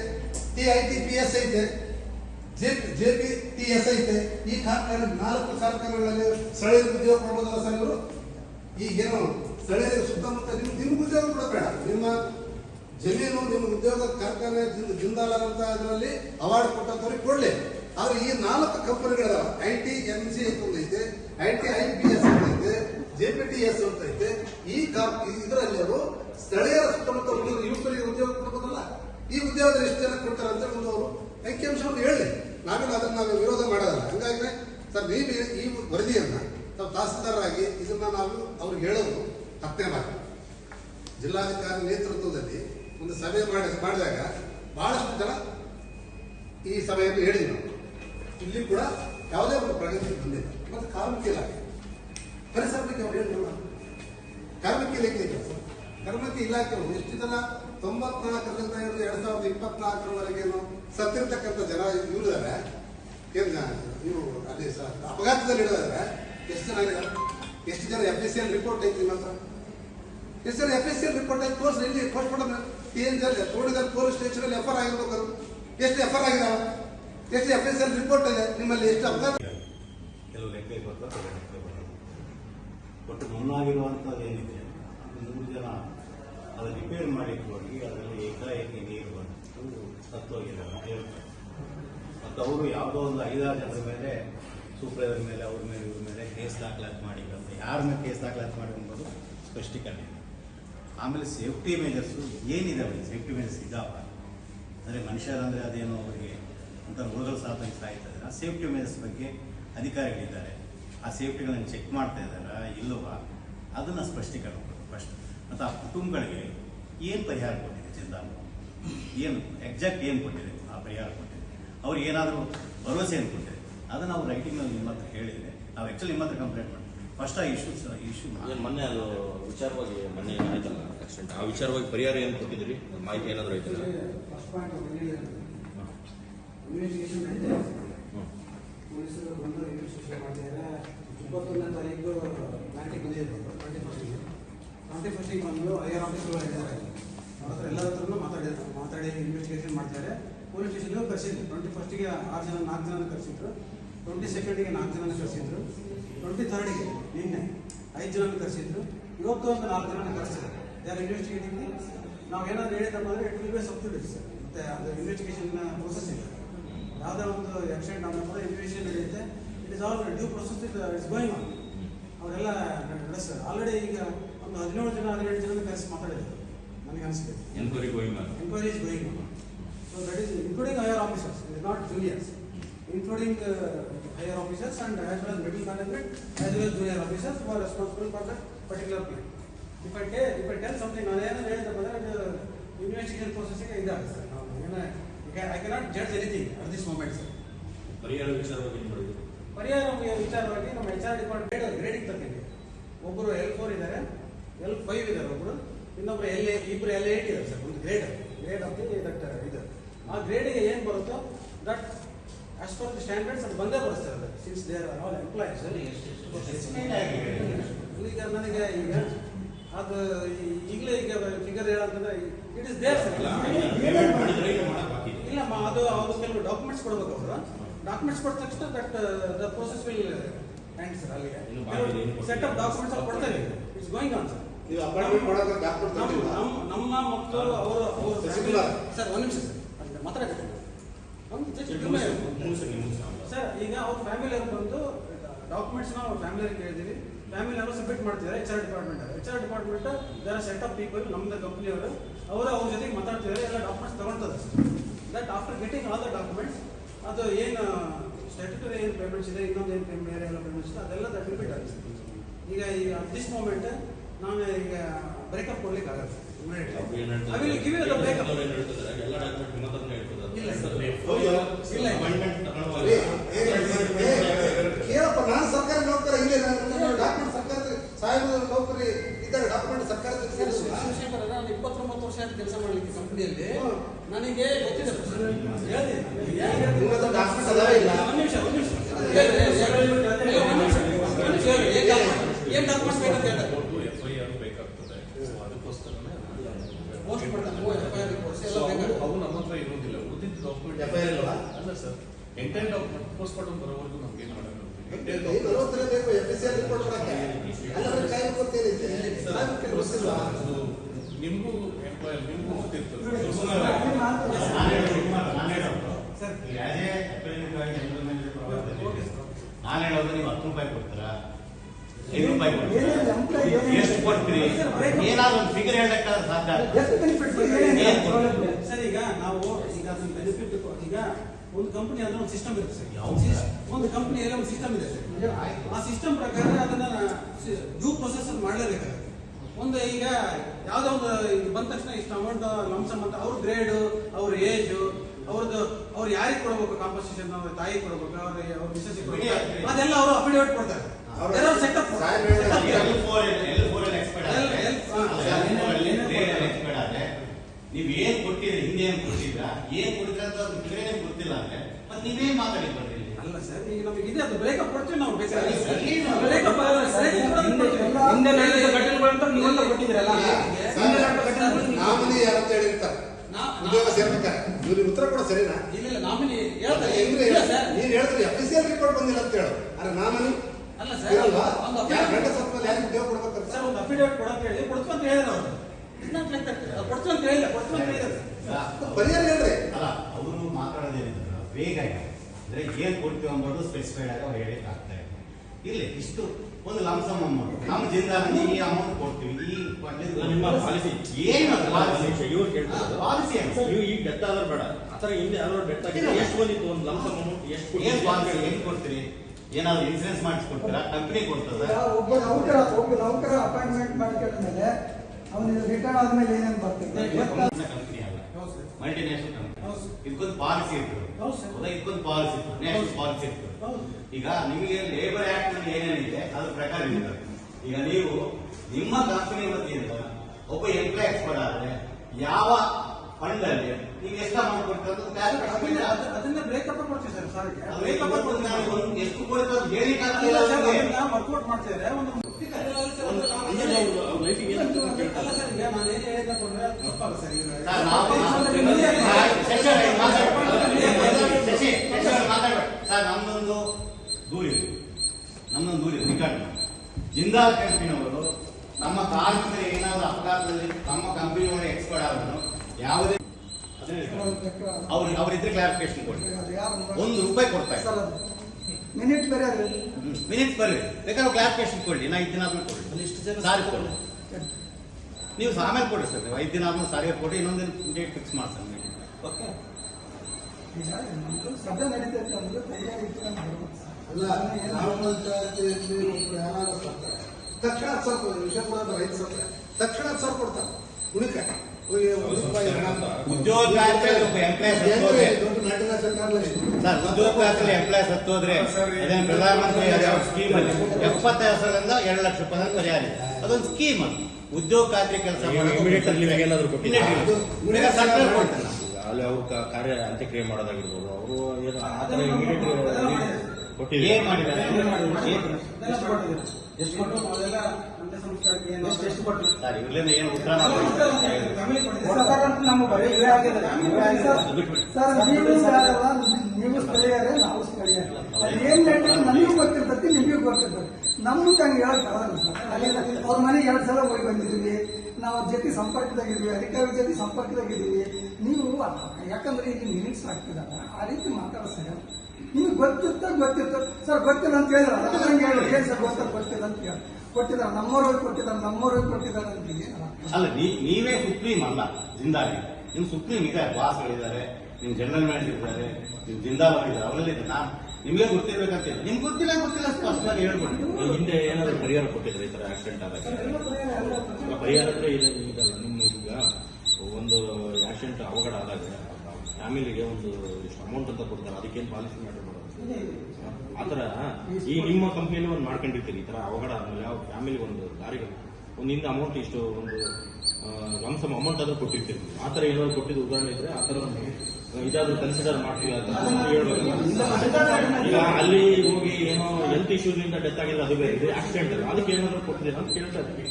T I T, P S ಐತೆ, J J P, T S ಐತೆ. ಈ ಕಾರ್ಖಾನೆ ನಾಲ್ಕು ಕಾರ್ಖಾನೆಗಳಲ್ಲಿ ಸ್ಥಳೀಯ ಉದ್ಯೋಗ ಕೊಡ್ಬೋದಲ್ಲ ಸರ್ ಇವರು? ಈಗೇನು ಸ್ಥಳೀಯರಿಗೆ ಸುತ್ತಮುತ್ತ ನಿಮ್ಮ ನಿಮ್ಗೆ ಉದ್ಯೋಗ ಕೊಡಬೇಡ ನಿಮ್ಮ ಜಮೀನು, ನಿಮ್ಮ ಉದ್ಯೋಗ, ಕಾರ್ಖಾನೆ, ಜಿಂದ- ಜಿಂದಾಲ್ ಅಂತ ಅದರಲ್ಲಿ ಅವಾರ್ಡ್ ಕೊಟ್ಟಂತವ್ರಿಗೆ ಕೊಡಲಿ. ಆದ್ರೆ ಈ ನಾಲ್ಕು ಕಂಪನಿಗಳಿದಾವ. ಐ ಟಿ ಎಂ ಸಿ ಅಂತ ಐತೆ I T I P S ಅಂತ ಐತೆ ಜೆ ಪಿ ಟಿ ಎಸ್ ಅಂತ ಐತೆ ಈ ಇದರಲ್ಲಿ ಅವರು ಸ್ಥಳೀಯರ ಸುತ್ತಮುತ್ತ ಹುಡುಗರು ಯುವಕರಿಗೆ ಉದ್ಯೋಗ ಕೊಡ್ಬೋದಲ್ಲ ಈ ಉದ್ಯೋಗದಲ್ಲಿ ಎಷ್ಟು ಜನ ಕೊಡ್ತಾರೆ ಅಂತ ಒಂದು ಅವರು ಅಂಕಿಅಂಶವನ್ನು ಹೇಳಿ. ನಾವೇನು ಅದನ್ನ ನಾವು ವಿರೋಧ ಮಾಡೋದಲ್ಲ. ಹಂಗಾಗಿ ಸರ್, ನೀವು ಈ ವರದಿಯನ್ನ ತಾವು ತಹಸೀಲ್ದಾರರಾಗಿ ಇದನ್ನ ನಾವು ಅವ್ರಿಗೆ ಹೇಳೋದು. ಹತ್ತನೇ ಭಾಗ ಜಿಲ್ಲಾಧಿಕಾರಿ ನೇತೃತ್ವದಲ್ಲಿ ಒಂದು ಸಭೆ ಮಾಡಿ ಮಾಡಿದಾಗ ಬಹಳಷ್ಟು ಜನ ಈ ಸಭೆಯಲ್ಲಿ ಹೇಳಿದ್ರು. ನಾವು ಇಲ್ಲಿ ಕೂಡ ಯಾವುದೇ ಒಂದು ಪ್ರಗತಿ ಬಂದಿಲ್ಲ. ಮತ್ತು ಕಾರ್ಮಿಕ ಇಲಾಖೆ ಪರಿಸರ ಬಗ್ಗೆ ಅವ್ರು ಹೇಳಿಲ್ಲ ಕಾರ್ಮಿಕ ಇಲಾಖೆ ಇಲ್ಲ. ಕಾರ್ಮಿಕ ಇಲಾಖೆ ಎಷ್ಟು ಜನ ತೊಂಬತ್ನಾಲ್ಕರಿಂದ ಹಿಡಿದು ಎರಡ್ ಸಾವಿರದ ಇಪ್ಪತ್ನಾಲ್ಕರವರೆಗೇನು ಸತ್ತಿರ್ತಕ್ಕಂಥ ಜನ ಇವರಿದ್ದಾರೆ ಏನು ಇವರು ಅಲ್ಲಿ ಅಪಘಾತದಲ್ಲಿ ಹಿಡಿದಾರೆ ಎಷ್ಟು ಜನ ಎಷ್ಟು ಜನ ಎಫ್ ಎಸ್ ಎಲ್ ರಿಪೋರ್ಟ್ ಐತಿ ನಿಮ್ಮ ಹತ್ರ ಎಷ್ಟು ಜನ ಎಫ್ ಎಸ್ ಎಲ್ ರಿಪೋರ್ಟ್ ಐತಿ? ತೋರಿಸ್ ಇಲ್ಲಿ ಟಿ ಎನ್ ಜಲ್ ತೋಡಿದಲ್ಲಿ ಪೊಲೀಸ್ ಸ್ಟೇಷನಲ್ಲಿ ಎಫ್ ಆರ್ ಆಗಿರ್ಬೇಕು ಎಷ್ಟು ಎಫ್ ಆರ್ ಆಗಿದಾವ? ಎಷ್ಟು ಎಫ್ ಎಸ್ ಎಲ್ ರಿಪೋರ್ಟ್ ಇದೆ? ನಿಮ್ಮಲ್ಲಿ ಎಷ್ಟು ಅಪಘಾತ ಕೆಲವು ಲೆಕ್ಕ ಒಟ್ಟು ಮುನ್ನಾಗಿರುವಂಥದ್ದು ಏನಿದೆ? ನೂರು ಜನ ಅದು ರಿಪೇರ್ ಮಾಡಲಿಕ್ಕೆ ಹೋಗಿ ಅದರಲ್ಲಿ ಏಕಾಏಕಿ ನೀರು ಬಂತು ಸತ್ತೋಗಿದ್ದಾರೆ ಹೇಳ್ತಾರೆ. ಮತ್ತು ಅವರು ಯಾವುದೋ ಒಂದು ಐದಾರು ಜನರ ಮೇಲೆ ಸೂಪ್ರೈಸರ್ ಮೇಲೆ, ಅವ್ರ ಮೇಲೆ, ಇವ್ರ ಮೇಲೆ ಕೇಸ್ ದಾಖಲಾತಿ ಮಾಡಿ ಅಂತ ಯಾರ ಮೇಲೆ ಕೇಸ್ ದಾಖಲಾತಿ ಮಾಡಿ ಎಂಬುದು ಸ್ಪಷ್ಟೀಕರಣ ಆಮೇಲೆ ಸೇಫ್ಟಿ ಮೇಜರ್ಸು ಏನಿದಾವೆ? ಸೇಫ್ಟಿ ಮೇಜರ್ಸ್ ಇದಾವ? ಅಂದರೆ ಮನುಷ್ಯರಂದರೆ ಅದೇನೋ ಅವರಿಗೆ ಅಂತ ರೋಗಗಳು ಸಾಧನೆ ಸಾಯ್ತದೆ ಆ ಸೇಫ್ಟಿ ಮೇಜರ್ಸ್ ಬಗ್ಗೆ ಅಧಿಕಾರಿಗಳಿದ್ದಾರೆ. ಆ ಸೇಫ್ಟಿಗಳನ್ನು ಚೆಕ್ ಮಾಡ್ತಾ ಇದ್ದಾರಾ ಇಲ್ಲವಾ ಅದನ್ನು ಸ್ಪಷ್ಟೀಕರಣ ಫಸ್ಟ್ ಮತ್ತು ಆ ಕುಟುಂಬಗಳಿಗೆ ಏನು ಪರಿಹಾರ ಕೊಟ್ಟಿದೆ ಚಿಂತಾಮ ಏನು ಎಕ್ಸಾಕ್ಟ್ ಏನು ಕೊಟ್ಟಿದೆ ಆ ಪರಿಹಾರ ಕೊಟ್ಟಿದೆ? ಅವ್ರಿಗೆ ಏನಾದರೂ ಭರವಸೆ ಏನು ಕೊಟ್ಟಿದೆ? ಅದನ್ನು ನಾವು ರೈಟಿಂಗ್ನಲ್ಲಿ ನಿಮ್ಮ ಹತ್ರ ಹೇಳಿದರೆ, ನಾವು ಆ್ಯಕ್ಚುಲಿ ನಿಮ್ಮ ಹತ್ರ ಕಂಪ್ಲೇಂಟ್ ಮಾಡಿ ಫಸ್ಟ್ ಆ ಇಶ್ಯೂ ಏನ್ ಮೊನ್ನೆ ಅದು ವಿಚಾರವಾಗಿ ಮೊನ್ನೆ ಆಯ್ತಲ್ಲ ಆಕ್ಸಿಡೆಂಟ್ ಆ ವಿಚಾರವಾಗಿ ಪರಿಹಾರ ಏನು ಕೊಟ್ಟಿದ್ರಿ? ಮಾಹಿತಿ ಏನಾದ್ರು ಹ್ಮ್. ಪೊಲೀಸರು ಬಂದು ಇನ್ವೆಸ್ಟಿಗೇಷನ್ ಇಪ್ಪತ್ತೊಂದನೇ ತಾರೀಕು ಟ್ವೆಂಟಿ ಫಸ್ಟಿಗೆ ಟ್ವೆಂಟಿ ಫಸ್ಟಿಗೆ ಬಂದು ಐಆರ್ ಆಫೀಸರ್ಗಳು ಇದ್ದಾರೆ. ಅವ್ರ ಹತ್ರ ಎಲ್ಲರ ಹತ್ರನೂ ಮಾತಾಡಿದ್ರು ಮಾತಾಡಿ ಇನ್ವೆಸ್ಟಿಗೇಷನ್ ಮಾಡ್ತಾರೆ ಪೊಲೀಸ್ ಸ್ಟೇಷನ್ಗೆ ಕರೆಸಿದ್ರು. ಟ್ವೆಂಟಿ ಫಸ್ಟಿಗೆ ಆರು ಜನ ನಾಲ್ಕು ಜನ ಕರೆಸಿದ್ರು. ಟ್ವೆಂಟಿ ಸೆಕೆಂಡಿಗೆ ನಾಲ್ಕು ಜನ ಕರೆಸಿದ್ರು. ಟ್ವೆಂಟಿ ಥರ್ಡಿಗೆ ನಿನ್ನೆ ಐದು ಜನ ಕರೆಸಿದ್ರು. ಇವತ್ತು ಒಂದು ನಾಲ್ಕು ಜನ ಕರೆಸಿದ್ದಾರೆ. ಯಾರು ಇನ್ವೆಸ್ಟಿಗೇಟಿಂಗ್ ನಾವು ಏನಾದ್ರು ಹೇಳಿದಪ್ಪ ಅಂದರೆ ಇಟ್ ವಿಲ್ ಬಿ ಸಬ್ಸಿಡಿಸ್ ಮತ್ತೆ ಅದು ಇನ್ವೆಸ್ಟಿಗೇಷನ್ ಪ್ರೊಸೆಸ್ ಇದೆ ಯಾವುದೇ ಒಂದು ಆಕ್ಸಿಡೆಂಟ್ ಆದಾಗ ಇನ್ವೆಸ್ಟಿಗೇಷನ್ ನಡೆಯುತ್ತೆ. It is all due process it's going on ಅವರೆಲ್ಲ ನಡೆಸ್ತಾರೆ ಆಲ್ರೆಡಿ ಈಗ ಒಂದು ಹದಿನೇಳು ಜನ ಹದಿನೆಂಟು ಜನ ಕರೆಸಿ ಮಾತಾಡಿದ್ರು ನನಗೆ ಅನಿಸಿದೆ enquiry going enquiry is going that that is including officers, officers is not juniors. Including uh, higher officers and as well as middle management, as well as junior officers who are responsible for that particular plan. If I tell, if I tell something, ಏನೋ ಹೇಳಿದಪ್ಪ ಅಂದರೆ investigation ಪ್ರೊಸೆಸ್ಗೆ ಇದಾಗುತ್ತೆ sir ನಾವು I I not judge anything at this moment sir ಪರಿಹಾರ ವಿಚಾರವಾಗಿ ಪರಿಹಾರ ವಿಚಾರವಾಗಿ ನಮ್ಮ H R department grading ತರ್ತೀನಿ ಒಬ್ಬರು ಎಲ್ ಫೋರ್ ಇದ್ದಾರೆ ಎಲ್ ಫೈವ್ ಇದ್ದಾರೆ ಒಬ್ಬರು ಇನ್ನೊಬ್ರು ಎಲ್ ಇಬ್ಬರು ಎಲ್ ಏಟ್ ಇದ್ದಾರೆ ಸರ್ ಒಂದು grade grade of the that ಇದು. ಆ ಗ್ರೇಡಿಗೆ ಏನು ಬರುತ್ತೋ that as per the standards ಅದು ಬಂದೇ ಬರುತ್ತೆ ಅದು. Since they are all employees ಈಗ ನನಗೆ ಈಗ ಅದು ಈಗಲೇ ಈಗ ಫಿಗರ್ ಹೇಳಂತಂದ್ರೆ ಇಟ್ ಇಸ್ ದೇರ್ ಸರ್. ಇಲ್ಲ ಅದು ಅವ್ರು ಕೆಲವು ಡಾಕ್ಯುಮೆಂಟ್ಸ್ ಕೊಡ್ಬೇಕು ಅವರು. ಡಾಕ್ಯುಮೆಂಟ್ಸ್ ಕೊಟ್ಟ ತಕ್ಷಣ that the process will end sir ಅಲ್ಲಿಗೆ. ಇನ್ನು ಬಾಕಿ ಇದೆ, ಇನ್ನು ಸೆಟ್ ಆಫ್ ಡಾಕ್ಯುಮೆಂಟ್ಸ್ ಅವ್ರು ಕೊಡ್ತಾರೆ. It's going on sir. ನಮ್ಮ ಮಕ್ಕಳು ಅವರು. ಸರ್ ಒಂದು ನಿಮಿಷ ಸರ್. ಅಲ್ಲಿ ಸರ್ ಈಗ ಅವ್ರ ಫ್ಯಾಮಿಲಿ ಅವ್ರು ಬಂದು ಡಾಕ್ಯುಮೆಂಟ್ಸ್ನ ಅವ್ರ ಫ್ಯಾಮಿಲಿ ಕೇಳಿದೀವಿ. ಫ್ಯಾಮಿಲಿ ಅವರು ಸಬ್ಮಿಟ್ ಮಾಡ್ತಿದ್ದಾರೆ H R department H R department their set of people ನಮ್ದು ಕಂಪ್ನಿ ಅವರು. ಅವರು ಅವ್ರ ಜೊತೆಗೆ ಮಾತಾಡ್ತಿದ್ದಾರೆ ಎಲ್ಲ ಡಾಕ್ಯುಮೆಂಟ್ಸ್ ತಗೊಳ್ತದೆ that after getting all the documents ಅದು ಏನು ಸ್ಟ್ಯಾಟ್ಯುಟರಿ ಏನು ಪೇಮೆಂಟ್ಸ್ ಇದೆ ಇನ್ನೊಂದು ಏನು ಪೇಮೆಂಟ್ ಎಲ್ಲ ಪೇಮೆಂಟ್ಸ್ ಇದೆ ಅದೆಲ್ಲ ರಿಪೀಟ್ ಆಗುತ್ತೆ ಈಗ ಈಗ ದಿಸ್ ಮೂಮೆಂಟ್ ನಾನು ಈಗ ಬ್ರೇಕಪ್ ಕೊಡ್ಲಿಕ್ಕೆ ಆಗಲ್ಲ I will give you the breakup? ಎಲ್ಲ ಡಾಕ್ಯುಮೆಂಟ್ ಇರ್ತದೆ. ಇಲ್ಲ, ಸರ್, ಇಲ್ಲ. ಕೇಳಪ್ಪ ನಾನು ಸರ್ಕಾರಿ ನೌಕರ ಇಲ್ಲೇ ಡಾಕ್ಯುಮೆಂಟ್ ಸರ್ಕಾರದ ಸಾಹೇಬರ ನೌಕರಿ ಇದ್ದಾಗ ಡಾಕ್ಯುಮೆಂಟ್ ಸರ್ಕಾರದ ಸರ್, ಶಿವಶಂಕರ ನಾನು ಇಪ್ಪತ್ತೊಂಬತ್ತು ವರ್ಷ ಆಯ್ತು ಕೆಲಸ ಮಾಡ್ಲಿಕ್ಕೆ ಕಂಪನಿಯಲ್ಲಿ ನನಗೆ ಗೊತ್ತಿದೆ ಡಾಕ್ಯುಮೆಂಟ್ ಅದಾವ ಇಲ್ಲ ಒಂದ್ ನಿಮಿಷ, ನಿಮಿಷ. ಏನ್ ಡಾಕ್ಯುಮೆಂಟ್ಸ್ ಬೇಕಂತ ಹೇಳ್ತಾರೆ ಎಫ್ಐಆರ್ ಬೇಕಾಗ್ತದೆ ಸೊ ಅದಕ್ಕೋಸ್ಕರನೇ ಪೋಸ್ಟ್ ಮಾಡ್ತಾರೆ O F I R reports ಎಲ್ಲ ಅವು ಬೇಕಾಗುತ್ತೆ ಅವು ನಮ್ಮ ಹತ್ರ ಇರೋದಿಲ್ಲ ಉಳಿದಿದ್ದ ಡಾಕ್ಯುಮೆಂಟ್ FIR ಇಲ್ವಾ? ಅಲ್ಲ ಎಂಟೈರ್ ಡಾಕ್ಯುಮೆಂಟ್ ಪೋಸ್ಟ್ ಮಾರ್ಟಮ್ ಬರೋವರೆಗೂ ನಮ್ಗೆ ಏನು ಮಾಡೋದು? ನಿಮಗೂ ಎಂಪ್ಲಾಯರ್ ನಿಮಗೂ ಗೊತ್ತಿರ್ತದೆ. ನಾನೇ ಹೇಳೋದು- ನೀವು ಹತ್ತು ರೂಪಾಯಿ ಕೊಡ್ತೀರಾ? ಐದು ರೂಪಾಯಿ ಕೊಡ್ತೀರಾ? ಎಷ್ಟು ಕೊಡ್ತೀರಿ? ಏನಾದ್ರು ಒಂದು ಫಿಗರ್ ಹೇಳಕ್ಕಾದ್ರೆ ಸಾಧ್ಯ? ಸರ್ ಈಗ ನಾವು ಈಗ ಅದನ್ನ ಬೆನಿಫಿಟ್ ಈಗ ಒಂದು ಕಂಪನಿ ಅಂದ್ರೆ ಒಂದು ಸಿಸ್ಟಮ್ ಇರುತ್ತೆ ಸರ್. ಯಾವ ಒಂದು ಕಂಪನಿಯಲ್ಲಿ ಒಂದು ಸಿಸ್ಟಮ್ ಇದೆ ಸರ್. ಆ ಸಿಸ್ಟಮ್ ಪ್ರಕಾರ ಅದನ್ನ ಡ್ಯೂ ಪ್ರೊಸೆಸ್ ಮಾಡಲೇಬೇಕಾಗುತ್ತೆ. ಒಂದು ಈಗ ಯಾವ್ದೋ ಒಂದು ಬಂದ ತಕ್ಷಣ ಇಷ್ಟು ಅಮೌಂಟ್ ಲಂಸಮ್ ಅಂತ ಅವ್ರ ಗ್ರೇಡ್ ಅವ್ರ ಏಜ್ ಅವ್ರದ್ದು ಅವ್ರು ಯಾರಿಗೆ ಕೊಡಬೇಕು ಕಾಂಪನ್ಸೇಷನ್ ಅವ್ರ ತಾಯಿ ಕೊಡಬೇಕು ಅವ್ರ ಅವ್ರ ಮಿಸಸ್ ಕೊಡಬೇಕು. ಅದೆಲ್ಲ ಅವರು ಅಫಿಡೇವಿಟ್ ಕೊಡ್ತಾರೆ. ಸೆಟಪ್ ನೀವು ಏನ್ ಕೊಟ್ಟಿದ್ರಿ ಹಿಂದೆ ಏನ್ ಕೊಟ್ಟಿದ್ರ ಏನ್ ಕೊಟ್ಟಿದ್ರ ಅಂತ ನಿಮ್ಗೆ ಗೊತ್ತಿಲ್ಲ ಅಂದ್ರೆ ಮತ್ತೆ ನೀವೇನ್ ಮಾತಾಡಿ ಬರ್ರಿ ಅಲ್ಲ ಸರ್ ಈಗ ನಮಗೆ ಇದೆ ಅದು ಬ್ರೇಕಪ್ ಕೊಡ್ತೀವಿ ನಾವು ಬೇಕಾದ್ರೆ ಏನು? ಬ್ರೇಕಪ್ ಹಿಂದೆ ನಡೆದ ಘಟನೆಗಳಂತ ನೀವೆಲ್ಲ ನಾಮಿನಿ ಅಂತ ಹೇಳಿರ್ತಾರೆ. ಉದ್ಯೋಗ ಸೇರ್ಬೇಕಾರೆ. ಇವ್ರಿಗೆ ಉತ್ತರ ಕೂಡ ಸರಿನಾ? ಇಲ್ಲ ನಾಮಿನಿ ಹೇಳ್ತಾರೆ ನೀನ್ ಹೇಳಿದ್ರೆ ಎಫ್ ಎಸ್ ಎಲ್ ರಿಪೋರ್ಟ್ ಬಂದಿಲ್ಲ ಅಂತ ಹೇಳು. ಅರೆ ನಾಮಿನಿ ಅಲ್ಲ ಸರ್ ಗಂಡ ಸತ್ತ ಯಾರಿಗೆ ಉದ್ಯೋಗ ಕೊಡ್ಬೇಕಾರೆ ಸರ್ ಒಂದು ಅಫಿಡೇವಿಟ್ ಕೊಡಂತ ಹೇಳಿ ಕೊಡ್ತು ಅಂತ ಹೇಳಿದ್ರು ಅವರು. ಕೊಡ್ತು ಅಂತ ಹೇಳಿಲ್ಲ ಕೊಡ್ತು ಅಂತ ಹೇಳಿದ್ರು. ಪರಿಹಾರ ಹೇಳ್ರಿ ಅಲ್ಲ ಅವರು ಮಾತಾಡೋದೇನಿದ್ರು ಬೇಗ ಇದೆ. ಅಂದ್ರೆ ಏನ್ ಕೊಡ್ತೀವಿ ಅಂಬೋದು ಸ್ಪೆಸಿಫೈಡ್ ಆಗಿ ಅವ್ರು ಹೇಳಿಕ್ ಆಗ್ತಾ ಇದೆ ಇಲ್ಲಿ ಇಷ್ಟು ಒಂದು ಲಂಸಮ್ ಅಮೌಂಟ್ ನಮ್ಮ ಜಿಂದಾಲ್ ಈ ಅಮೌಂಟ್ ಕೊಡ್ತೀವಿ ಈ ನಿಮ್ಮ ಪಾಲಿಸಿ ಏನು ಇವ್ರು ಕೇಳ್ತಾರೆ ಪಾಲಿಸಿ ನೀವು ಈಗ ಡೆತ್ ಆದ್ರೆ ಬೇಡ ಆತರ ಹಿಂದೆ ಯಾರು ಡೆತ್ ಆಗಿದೆ ಎಷ್ಟು ಬಂದಿತ್ತು ಒಂದು ಲಂಸಮ್ ಅಮೌಂಟ್ ಎಷ್ಟು ಏನ್ ಪಾಲಿಸಿ? ಏನ್ ಕೊಡ್ತೀರಿ? ಏನಾದ್ರು ಇನ್ಸೂರೆನ್ಸ್ ಮಾಡಿಸ್ಕೊಡ್ತೀರಾ? ಕಂಪ್ನಿ ಕೊಡ್ತದ? ಒಬ್ಬ ನೌಕರ ಒಬ್ಬ ನೌಕರ ಅಪಾಯಿಂಟ್ಮೆಂಟ್ ಮಾಡ್ಕೊಂಡ್ಮೇಲೆ ಅವನಿಗೆ ರಿಟರ್ನ್ ಆದ್ಮೇಲೆ ಏನೇನು ಬರ್ತದೆ? Multinational company. ಇದಕ್ಕೊಂದು ಪಾಲಿಸಿ ಇರ್ತದೆ. ಹೌದು ಇದಕ್ಕೊಂದು ಪಾಲಿಸಿ ಇರ್ತದೆ. ನ್ಯಾಷನಲ್ ಪಾಲಿಸಿ ಇರ್ತದೆ. ಹೌದು ಈಗ ನಿಮಗೆ ಲೇಬರ್ ಆಕ್ಟ್ನಲ್ಲಿ ಏನೇನಿದೆ ಅದ್ರ ಪ್ರಕಾರ ಇರ್ತದೆ ಈಗ ನೀವು ನಿಮ್ಮ ಕಂಪನಿ ವತಿಯಿಂದ ಒಬ್ಬ ಎಂಪ್ಲಾಯ್ ಎಕ್ಸ್ಪರ್ಟ್ ಆದ್ರೆ ಯಾವ ಫಂಡ್ ಅಲ್ಲಿ ನೀವು ಎಷ್ಟು ಅಮೌಂಟ್ ಕೊಡ್ತೀರ? ಅದನ್ನ ಬ್ರೇಕಪ್ ಕೊಡ್ತೀವಿ ಸರ್ ಸರ್ ಬ್ರೇಕಪ್ ಕೊಡ್ತೀವಿ ನಾನು ಎಷ್ಟು ಕೊಡ್ತಾರೆ? ಹೇಳಿ ವರ್ಕೌಟ್ ಮಾಡ್ತಿದ್ದಾರೆ ಒಂದು ಲೈಫಿಗೆ ಸರ್ ನಮ್ದೊಂದು ದೂರಿದೆ ನಮ್ದೊಂದು ದೂರಿದೆ ರಿಕಾರ್ಡ್ ಜಿಂದಾಲ್ ಕಂಪನಿಯವರು ನಮ್ಮ ಕಾರ್ಮಿಕರಿಗೆ ಏನಾದ್ರು ಅಪಘಾತದಲ್ಲಿ ನಮ್ಮ ಕಂಪನಿಯವರು ಎಕ್ಸ್ಪರ್ಟ್ ಆದ್ರು ಯಾವುದೇ ಅವ್ರು ಅವರಿದ್ರೆ ಕ್ಲಾರಿಫಿಕೇಶನ್ ಕೊಡಿ ಒಂದು ರೂಪಾಯಿ ಕೊಡ್ತಾ ಇಲ್ಲ ಮಿನಿಟ್ ಬರೀ ಮಿನಿಟ್ ಮಿನಿಟ್ಸ್ ಬರ್ರಿ ಬೇಕಾದ್ರೆ ಕ್ಲಾರಿಫಿಕೇಶನ್ ಕೊಡಿ ನಾ ಇದನ್ನಾದ್ರೂ ಕೊಡಿ ಸಾರಿ ಕೊಡಿ ನೀವು ಆಮೇಲೆ ಕೊಡಿ ಸರ್ ನೀವು ಐದು ದಿನ ಆದ್ಮೇಲೆ ಸಾರಿಗೆ ಕೊಡಿ ಇನ್ನೊಂದಿನ ಡೇಟ್ ಫಿಕ್ಸ್ ಮಾಡ್ಸೋಣ ಓಕೆ ಈಗ ಸದ್ಯ ಅಂದ್ರೆ ತಯಾರಿ ಸರ್. ಅಲ್ಲ ಪಂಚಾಯತಿಯಲ್ಲಿ ತಕ್ಷಣ ಸರ್ ವಿಷಯ ರೈತ ಸತ್ರೆ ತಕ್ಷಣ ಸರ್ ಕೊಡ್ತಾರೆ. ಉಳಿಕ ಒಂದು ರೂಪಾಯಿ ಎರಡು. ಉದ್ಯೋಗ ಖಾತ್ರಿಯಲ್ಲಿ ಒಬ್ಬ ಎಂಪ್ಲಾಯ್ ಸರ್ ಸತ್ತೋದ್ರೆ ಅದೇ ಪ್ರಧಾನಮಂತ್ರಿ ಸ್ಕೀಮ್ ಅಲ್ಲಿ ಎಪ್ಪತ್ತೈದು ಸಾವಿರದಿಂದ ಎರಡು ಲಕ್ಷ ರೂಪಾಯಿ ಪರಿಹಾರ. ಅದೊಂದು ಸ್ಕೀಮ್ ಅದು ಉದ್ಯೋಗ ಖಾತ್ರಿ ಕೆಲಸ ಸರ್ಕಾರ ಕೊಡ್ತಾನೆ ಅಲ್ಲಿ ಅವ್ರ ಕಾರ್ಯ ಅಂತ್ಯಕ್ರಿಯೆ ಮಾಡೋದಾಗಿರ್ಬೋದು. ಅವರು ಏನು ಆ ಥರ ಇಮಿಡಿಯೇಟ್ ಕೊಟ್ಟಿದ್ದೀರಾ? ಏನು ಎಷ್ಟು ಎಷ್ಟು ಕೊಟ್ಟು ನೀವು ಸ್ಥಳೀಯರೇ ನಾವು ಸ್ಥಳೀಯ. ಏನ್ ನಡೀತದೆ ನಮಗೂ ಗೊತ್ತಿರ್ತತಿ ನಿಮಗೂ ಗೊತ್ತಿರ್ತದೆ. ನಮ್ಗೆ ಹಂಗೆ ಹೇಳಕ್ ಅಲ್ಲಿಂದ ಅವ್ರ ಮನೆ ಎರಡು ಸಲ ಹೋಗಿ ಬಂದಿದ್ದೀವಿ. ನಾವು ಅವ್ರ ಜೊತೆ ಸಂಪರ್ಕದಾಗಿದ್ದೀವಿ ಅಧಿಕಾರಿ ಜೊತೆ ಸಂಪರ್ಕದಾಗಿದ್ದೀವಿ ನೀವು ಯಾಕಂದ್ರೆ ಇಲ್ಲಿ ಮಿನಿಟ್ಸ್ ಆಗ್ತಿದಲ್ಲ ಆ ರೀತಿ ಮಾತಾಡೋ ಸರ್ ನಿಮ್ಗೆ ಗೊತ್ತಿರ್ತ ಗೊತ್ತಿರ್ತ ಸರ್ ಗೊತ್ತಿಲ್ಲ ಅಂತ ಹೇಳಿದ್ರೆ ಹಂಗೆ ಹೇಳಿ ಏನ್ ಸರ್ ಗೊತ್ತ ಗೊತ್ತಿಲ್ಲ ಅಂತ ಹೇಳಿ. ಕೊಟ್ಟಿದ್ದಾರೆ ನಮ್ಮವ್ರಿಗೆ ಕೊಟ್ಟಿದ್ದಾರೆ ನಮ್ಮವ್ರಿಗೆ ಕೊಟ್ಟಿದ್ದಾರೆ ಅಂತ ಅಲ್ಲ ನೀ- ನೀವೇ ಸುಪ್ರೀಂ ಅಲ್ಲ ಜಿಂದಾಗಿ ನಿಮ್ ಸುಪ್ರೀಂ ಇದೆ ಬಾಸ್ಗಳಿದ್ದಾರೆ ನಿಮ್ ಜನರಲ್ ಮ್ಯಾನೇಜರ್ ಇದ್ದಾರೆ ನಿಮ್ ಜಿಂದಾಲ್ ಇದ್ದಾರೆ ಅವರೆಲ್ಲ ಇದೆ ನಿಮ್ಗೆ ಗೊತ್ತಿರ್ಬೇಕಂತಿಲ್ಲ ನಿಮ್ಗೆ ಗೊತ್ತಿಲ್ಲ ಗೊತ್ತಿಲ್ಲ ಸ್ಪಷ್ಟವಾಗಿ ಹೇಳ್ಬೋದು ಹಿಂದೆ ಏನಾದ್ರು ಪರಿಹಾರ ಕೊಟ್ಟಿದ್ರೆ ಈ ತರ ಆಕ್ಸಿಡೆಂಟ್ ಆದಾಗ? ಪರಿಹಾರ ಅಂದ್ರೆ ಇದೆ ಇದಲ್ಲ ನಿಮ್ಮ ಈಗ ಒಂದು ಆಕ್ಸಿಡೆಂಟ್ ಅವಘಡ ಆದಾಗ ಫ್ಯಾಮಿಲಿಗೆ ಒಂದು ಇಷ್ಟು ಅಮೌಂಟ್ ಅಂತ ಕೊಡ್ತಾರೆ, ಅದಕ್ಕೇನು ಪಾಲಿಸಿ ಮ್ಯಾಟರ್ ಮಾಡೋದು? ಆ ಥರ, ಈ ನಿಮ್ಮ ಕಂಪ್ನಿಯಲ್ಲಿ ಒಂದು ಮಾಡ್ಕೊಂಡಿರ್ತೀರಿ, ಈ ಥರ ಅವಘಡ ಆದಮೇಲೆ ಯಾವ ಫ್ಯಾಮಿಲಿ ಒಂದು ದಾರಿಗೆ ಒಂದು ಹಿಂದೆ ಅಮೌಂಟ್ ಇಷ್ಟು, ಒಂದು ಲಮ್ಸಮ್ ಅಮೌಂಟ್ ಆದರೂ ಕೊಟ್ಟಿರ್ತೀರಿ. ಆ ಥರ ಏನಾದ್ರು ಕೊಟ್ಟಿದ್ದು ಉದಾಹರಣೆ ಇದ್ರೆ ಆ ಥರ ಒಂದು ಇದಾದ್ರೂ ಕನ್ಸಿಡರ್ ಮಾಡ್ತೀವಿ ಅಂತ ಈಗ ಅಲ್ಲಿ ಹೋಗಿ ಏನೋ ಹೆಲ್ತ್ ಇಶ್ಯೂನಿಂದ ಡೆತ್ ಆಗಿಲ್ಲ, ಅದು ಬೇರೆ, ಇದೆ ಆಕ್ಸಿಡೆಂಟ್ ಅಲ್ಲ, ಅದಕ್ಕೆ ಏನಾದರೂ ಕೊಟ್ಟಿದ್ದೀರಾ ಅಂತ ಕೇಳ್ತಾ ಇದ್ದೀವಿ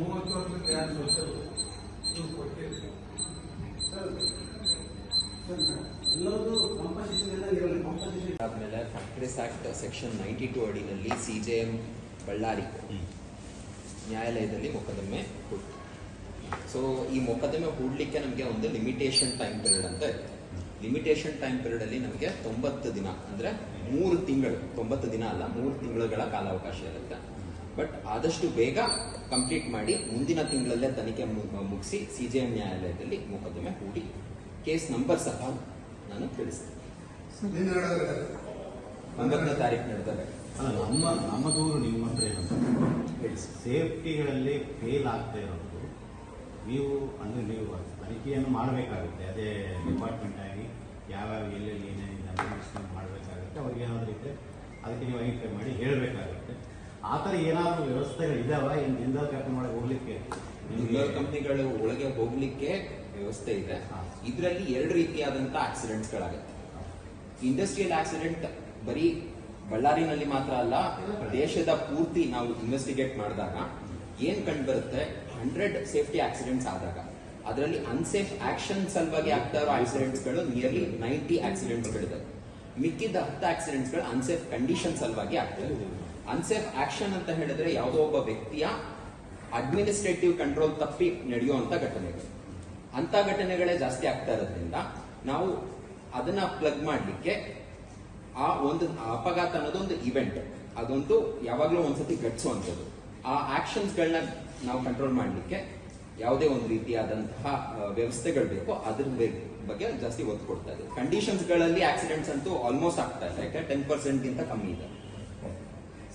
ಮೂವತ್ತು ವರ್ಷಕ್ಕೆ ಇರಲಿ ಆದಮೇಲೆ factories act section ninety two ಅಡಿನಲ್ಲಿ C J M Ballari ನ್ಯಾಯಾಲಯದಲ್ಲಿ ಮೊಕದ್ದಮೆ ಹೂಡ್ತು ಸೊ ಈ ಮೊಕದ್ದಮೆ ಹೂಡಲಿಕ್ಕೆ ನಮಗೆ ಒಂದು ಲಿಮಿಟೇಷನ್ ಟೈಮ್ ಪೀರಿಯಡ್ ಅಂತ ಇತ್ತು ಲಿಮಿಟೇಷನ್ ಟೈಮ್ ಪೀರಿಯಡ್ ಅಲ್ಲಿ ನಮಗೆ ತೊಂಬತ್ತು ದಿನ ಅಂದ್ರೆ ಮೂರು ತಿಂಗಳು ತೊಂಬತ್ತು ದಿನ ಅಲ್ಲ ಮೂರು ತಿಂಗಳುಗಳ ಕಾಲಾವಕಾಶ ಇರುತ್ತೆ. ಬಟ್ ಆದಷ್ಟು ಬೇಗ ಕಂಪ್ಲೀಟ್ ಮಾಡಿ ಮುಂದಿನ ತಿಂಗಳಲ್ಲೇ ತನಿಖೆ ಮುಗಿಸಿ ಸಿ ಜೆ ಎಂ ನ್ಯಾಯಾಲಯದಲ್ಲಿ ಮೊಕದ್ದಮೆ ಹೂಡಿ. ಕೇಸ್ ನಂಬರ್ ಸಹ ನಾನು ತಿಳಿಸ್ತೇನೆ. ಒಂಬತ್ತನೇ ತಾರೀಕು ನಡೆದರೆ ಅಲ್ಲ ನಮ್ಮ ನಮ್ಮ ದೂರು ನಿಮ್ಮ ಹತ್ರ ಏನಂತ ಸೇಫ್ಟಿಗಳಲ್ಲಿ ಫೇಲ್ ಆಗ್ತಾ ಇರೋದು ನೀವು ಅಂದರೆ ನೀವು ತನಿಖೆಯನ್ನು ಮಾಡಬೇಕಾಗುತ್ತೆ. ಅದೇ ಡಿಪಾರ್ಟ್ಮೆಂಟ್ ಆಗಿ ಯಾವ್ಯಾವ ಎಲ್ಲೆಲ್ಲಿ ಏನೇನಿದೆ ಮಾಡಬೇಕಾಗುತ್ತೆ. ಅವ್ರಿಗೆ ಏನಾದರೂ ಇದ್ದರೆ ಅದಕ್ಕೆ ನೀವು ಐಡೆಂಟಿಫೈ ಮಾಡಿ ಹೇಳಬೇಕಾಗುತ್ತೆ. ಆ ಥರ ಏನಾದರೂ ವ್ಯವಸ್ಥೆಗಳು ಇದಾವ? ಏನು ಜಿಂದಾಲ್ ಕಂಪನಿ ಒಳಗೆ ಹೋಗ್ಲಿಕ್ಕೆ? ಜಿಂದಾಲ್ ಕಂಪ್ನಿಗಳು ಒಳಗೆ ಹೋಗ್ಲಿಕ್ಕೆ ವ್ಯವಸ್ಥೆ ಇದೆ. ಇದರಲ್ಲಿ ಎರಡು ರೀತಿಯಾದಂತ ಆಕ್ಸಿಡೆಂಟ್ಸ್ ಗಳಾಗುತ್ತೆ ಇಂಡಸ್ಟ್ರಿಯಲ್ ಆಕ್ಸಿಡೆಂಟ್ ಬರೀ ಬಳ್ಳಾರಿನಲ್ಲಿ ಮಾತ್ರ ಅಲ್ಲ ದೇಶದ ಪೂರ್ತಿ ನಾವು ಇನ್ವೆಸ್ಟಿಗೇಟ್ ಮಾಡಿದಾಗ ಏನ್ ಕಂಡು ಬರುತ್ತೆ? ಹಂಡ್ರೆಡ್ ಸೇಫ್ಟಿ ಆಕ್ಸಿಡೆಂಟ್ಸ್ ಆದಾಗ. ಅದರಲ್ಲಿ ಅನ್ಸೇಫ್ ಆಕ್ಷನ್ ಸಲುವಾಗಿ ಆಗ್ತಾ ಇರೋ ಆಕ್ಸಿಡೆಂಟ್ಸ್ಗಳು ನಿಯರ್ಲಿ ನೈಂಟಿ ಆಕ್ಸಿಡೆಂಟ್ಸ್ ಮಿಕ್ಕಿದ ಹತ್ತು ಆಕ್ಸಿಡೆಂಟ್ಸ್ಗಳು ಅನ್ಸೇಫ್ ಕಂಡೀಷನ್ ಸಲುವಾಗಿ ಆಗ್ತವೆ ಅನ್ಸೇಫ್ ಆಕ್ಷನ್ ಅಂತ ಹೇಳಿದ್ರೆ ಯಾವುದೋ ಒಬ್ಬ ವ್ಯಕ್ತಿಯ ಅಡ್ಮಿನಿಸ್ಟ್ರೇಟಿವ್ ಕಂಟ್ರೋಲ್ ತಪ್ಪಿ ನಡೆಯುವಂತ ಘಟನೆಗಳು. ಅಂತ ಘಟನೆಗಳೇ ಜಾಸ್ತಿ ಆಗ್ತಾ ಇರೋದ್ರಿಂದ ನಾವು ಅದನ್ನ ಪ್ಲಗ್ ಮಾಡ್ಲಿಕ್ಕೆ ಆ ಒಂದು ಅಪಘಾತ ಅನ್ನೋದೊಂದು ಇವೆಂಟ್ ಅದೊಂದು ಯಾವಾಗ್ಲೂ ಒಂದ್ಸತಿ ಘಟಿಸುವಂಥದ್ದು ಆ ಆಕ್ಷನ್ಸ್ ಗಳನ್ನ ನಾವು ಕಂಟ್ರೋಲ್ ಮಾಡ್ಲಿಕ್ಕೆ ಯಾವುದೇ ಒಂದು ರೀತಿಯಾದಂತಹ ವ್ಯವಸ್ಥೆಗಳು ಬೇಕು ಅದ್ರ ಬೆ- ಬಗ್ಗೆ ಜಾಸ್ತಿ ಒತ್ತು ಕೊಡ್ತಾ ಇದೆ ಕಂಡೀಷನ್ಸ್ಗಳಲ್ಲಿ ಆಕ್ಸಿಡೆಂಟ್ಸ್ ಅಂತೂ ಆಲ್ಮೋಸ್ಟ್ ಆಗ್ತಾ ಇಲ್ಲ. ಯಾಕೆ ಟೆನ್ ಪರ್ಸೆಂಟ್ ಗಿಂತ ಕಮ್ಮಿ ಇದೆ.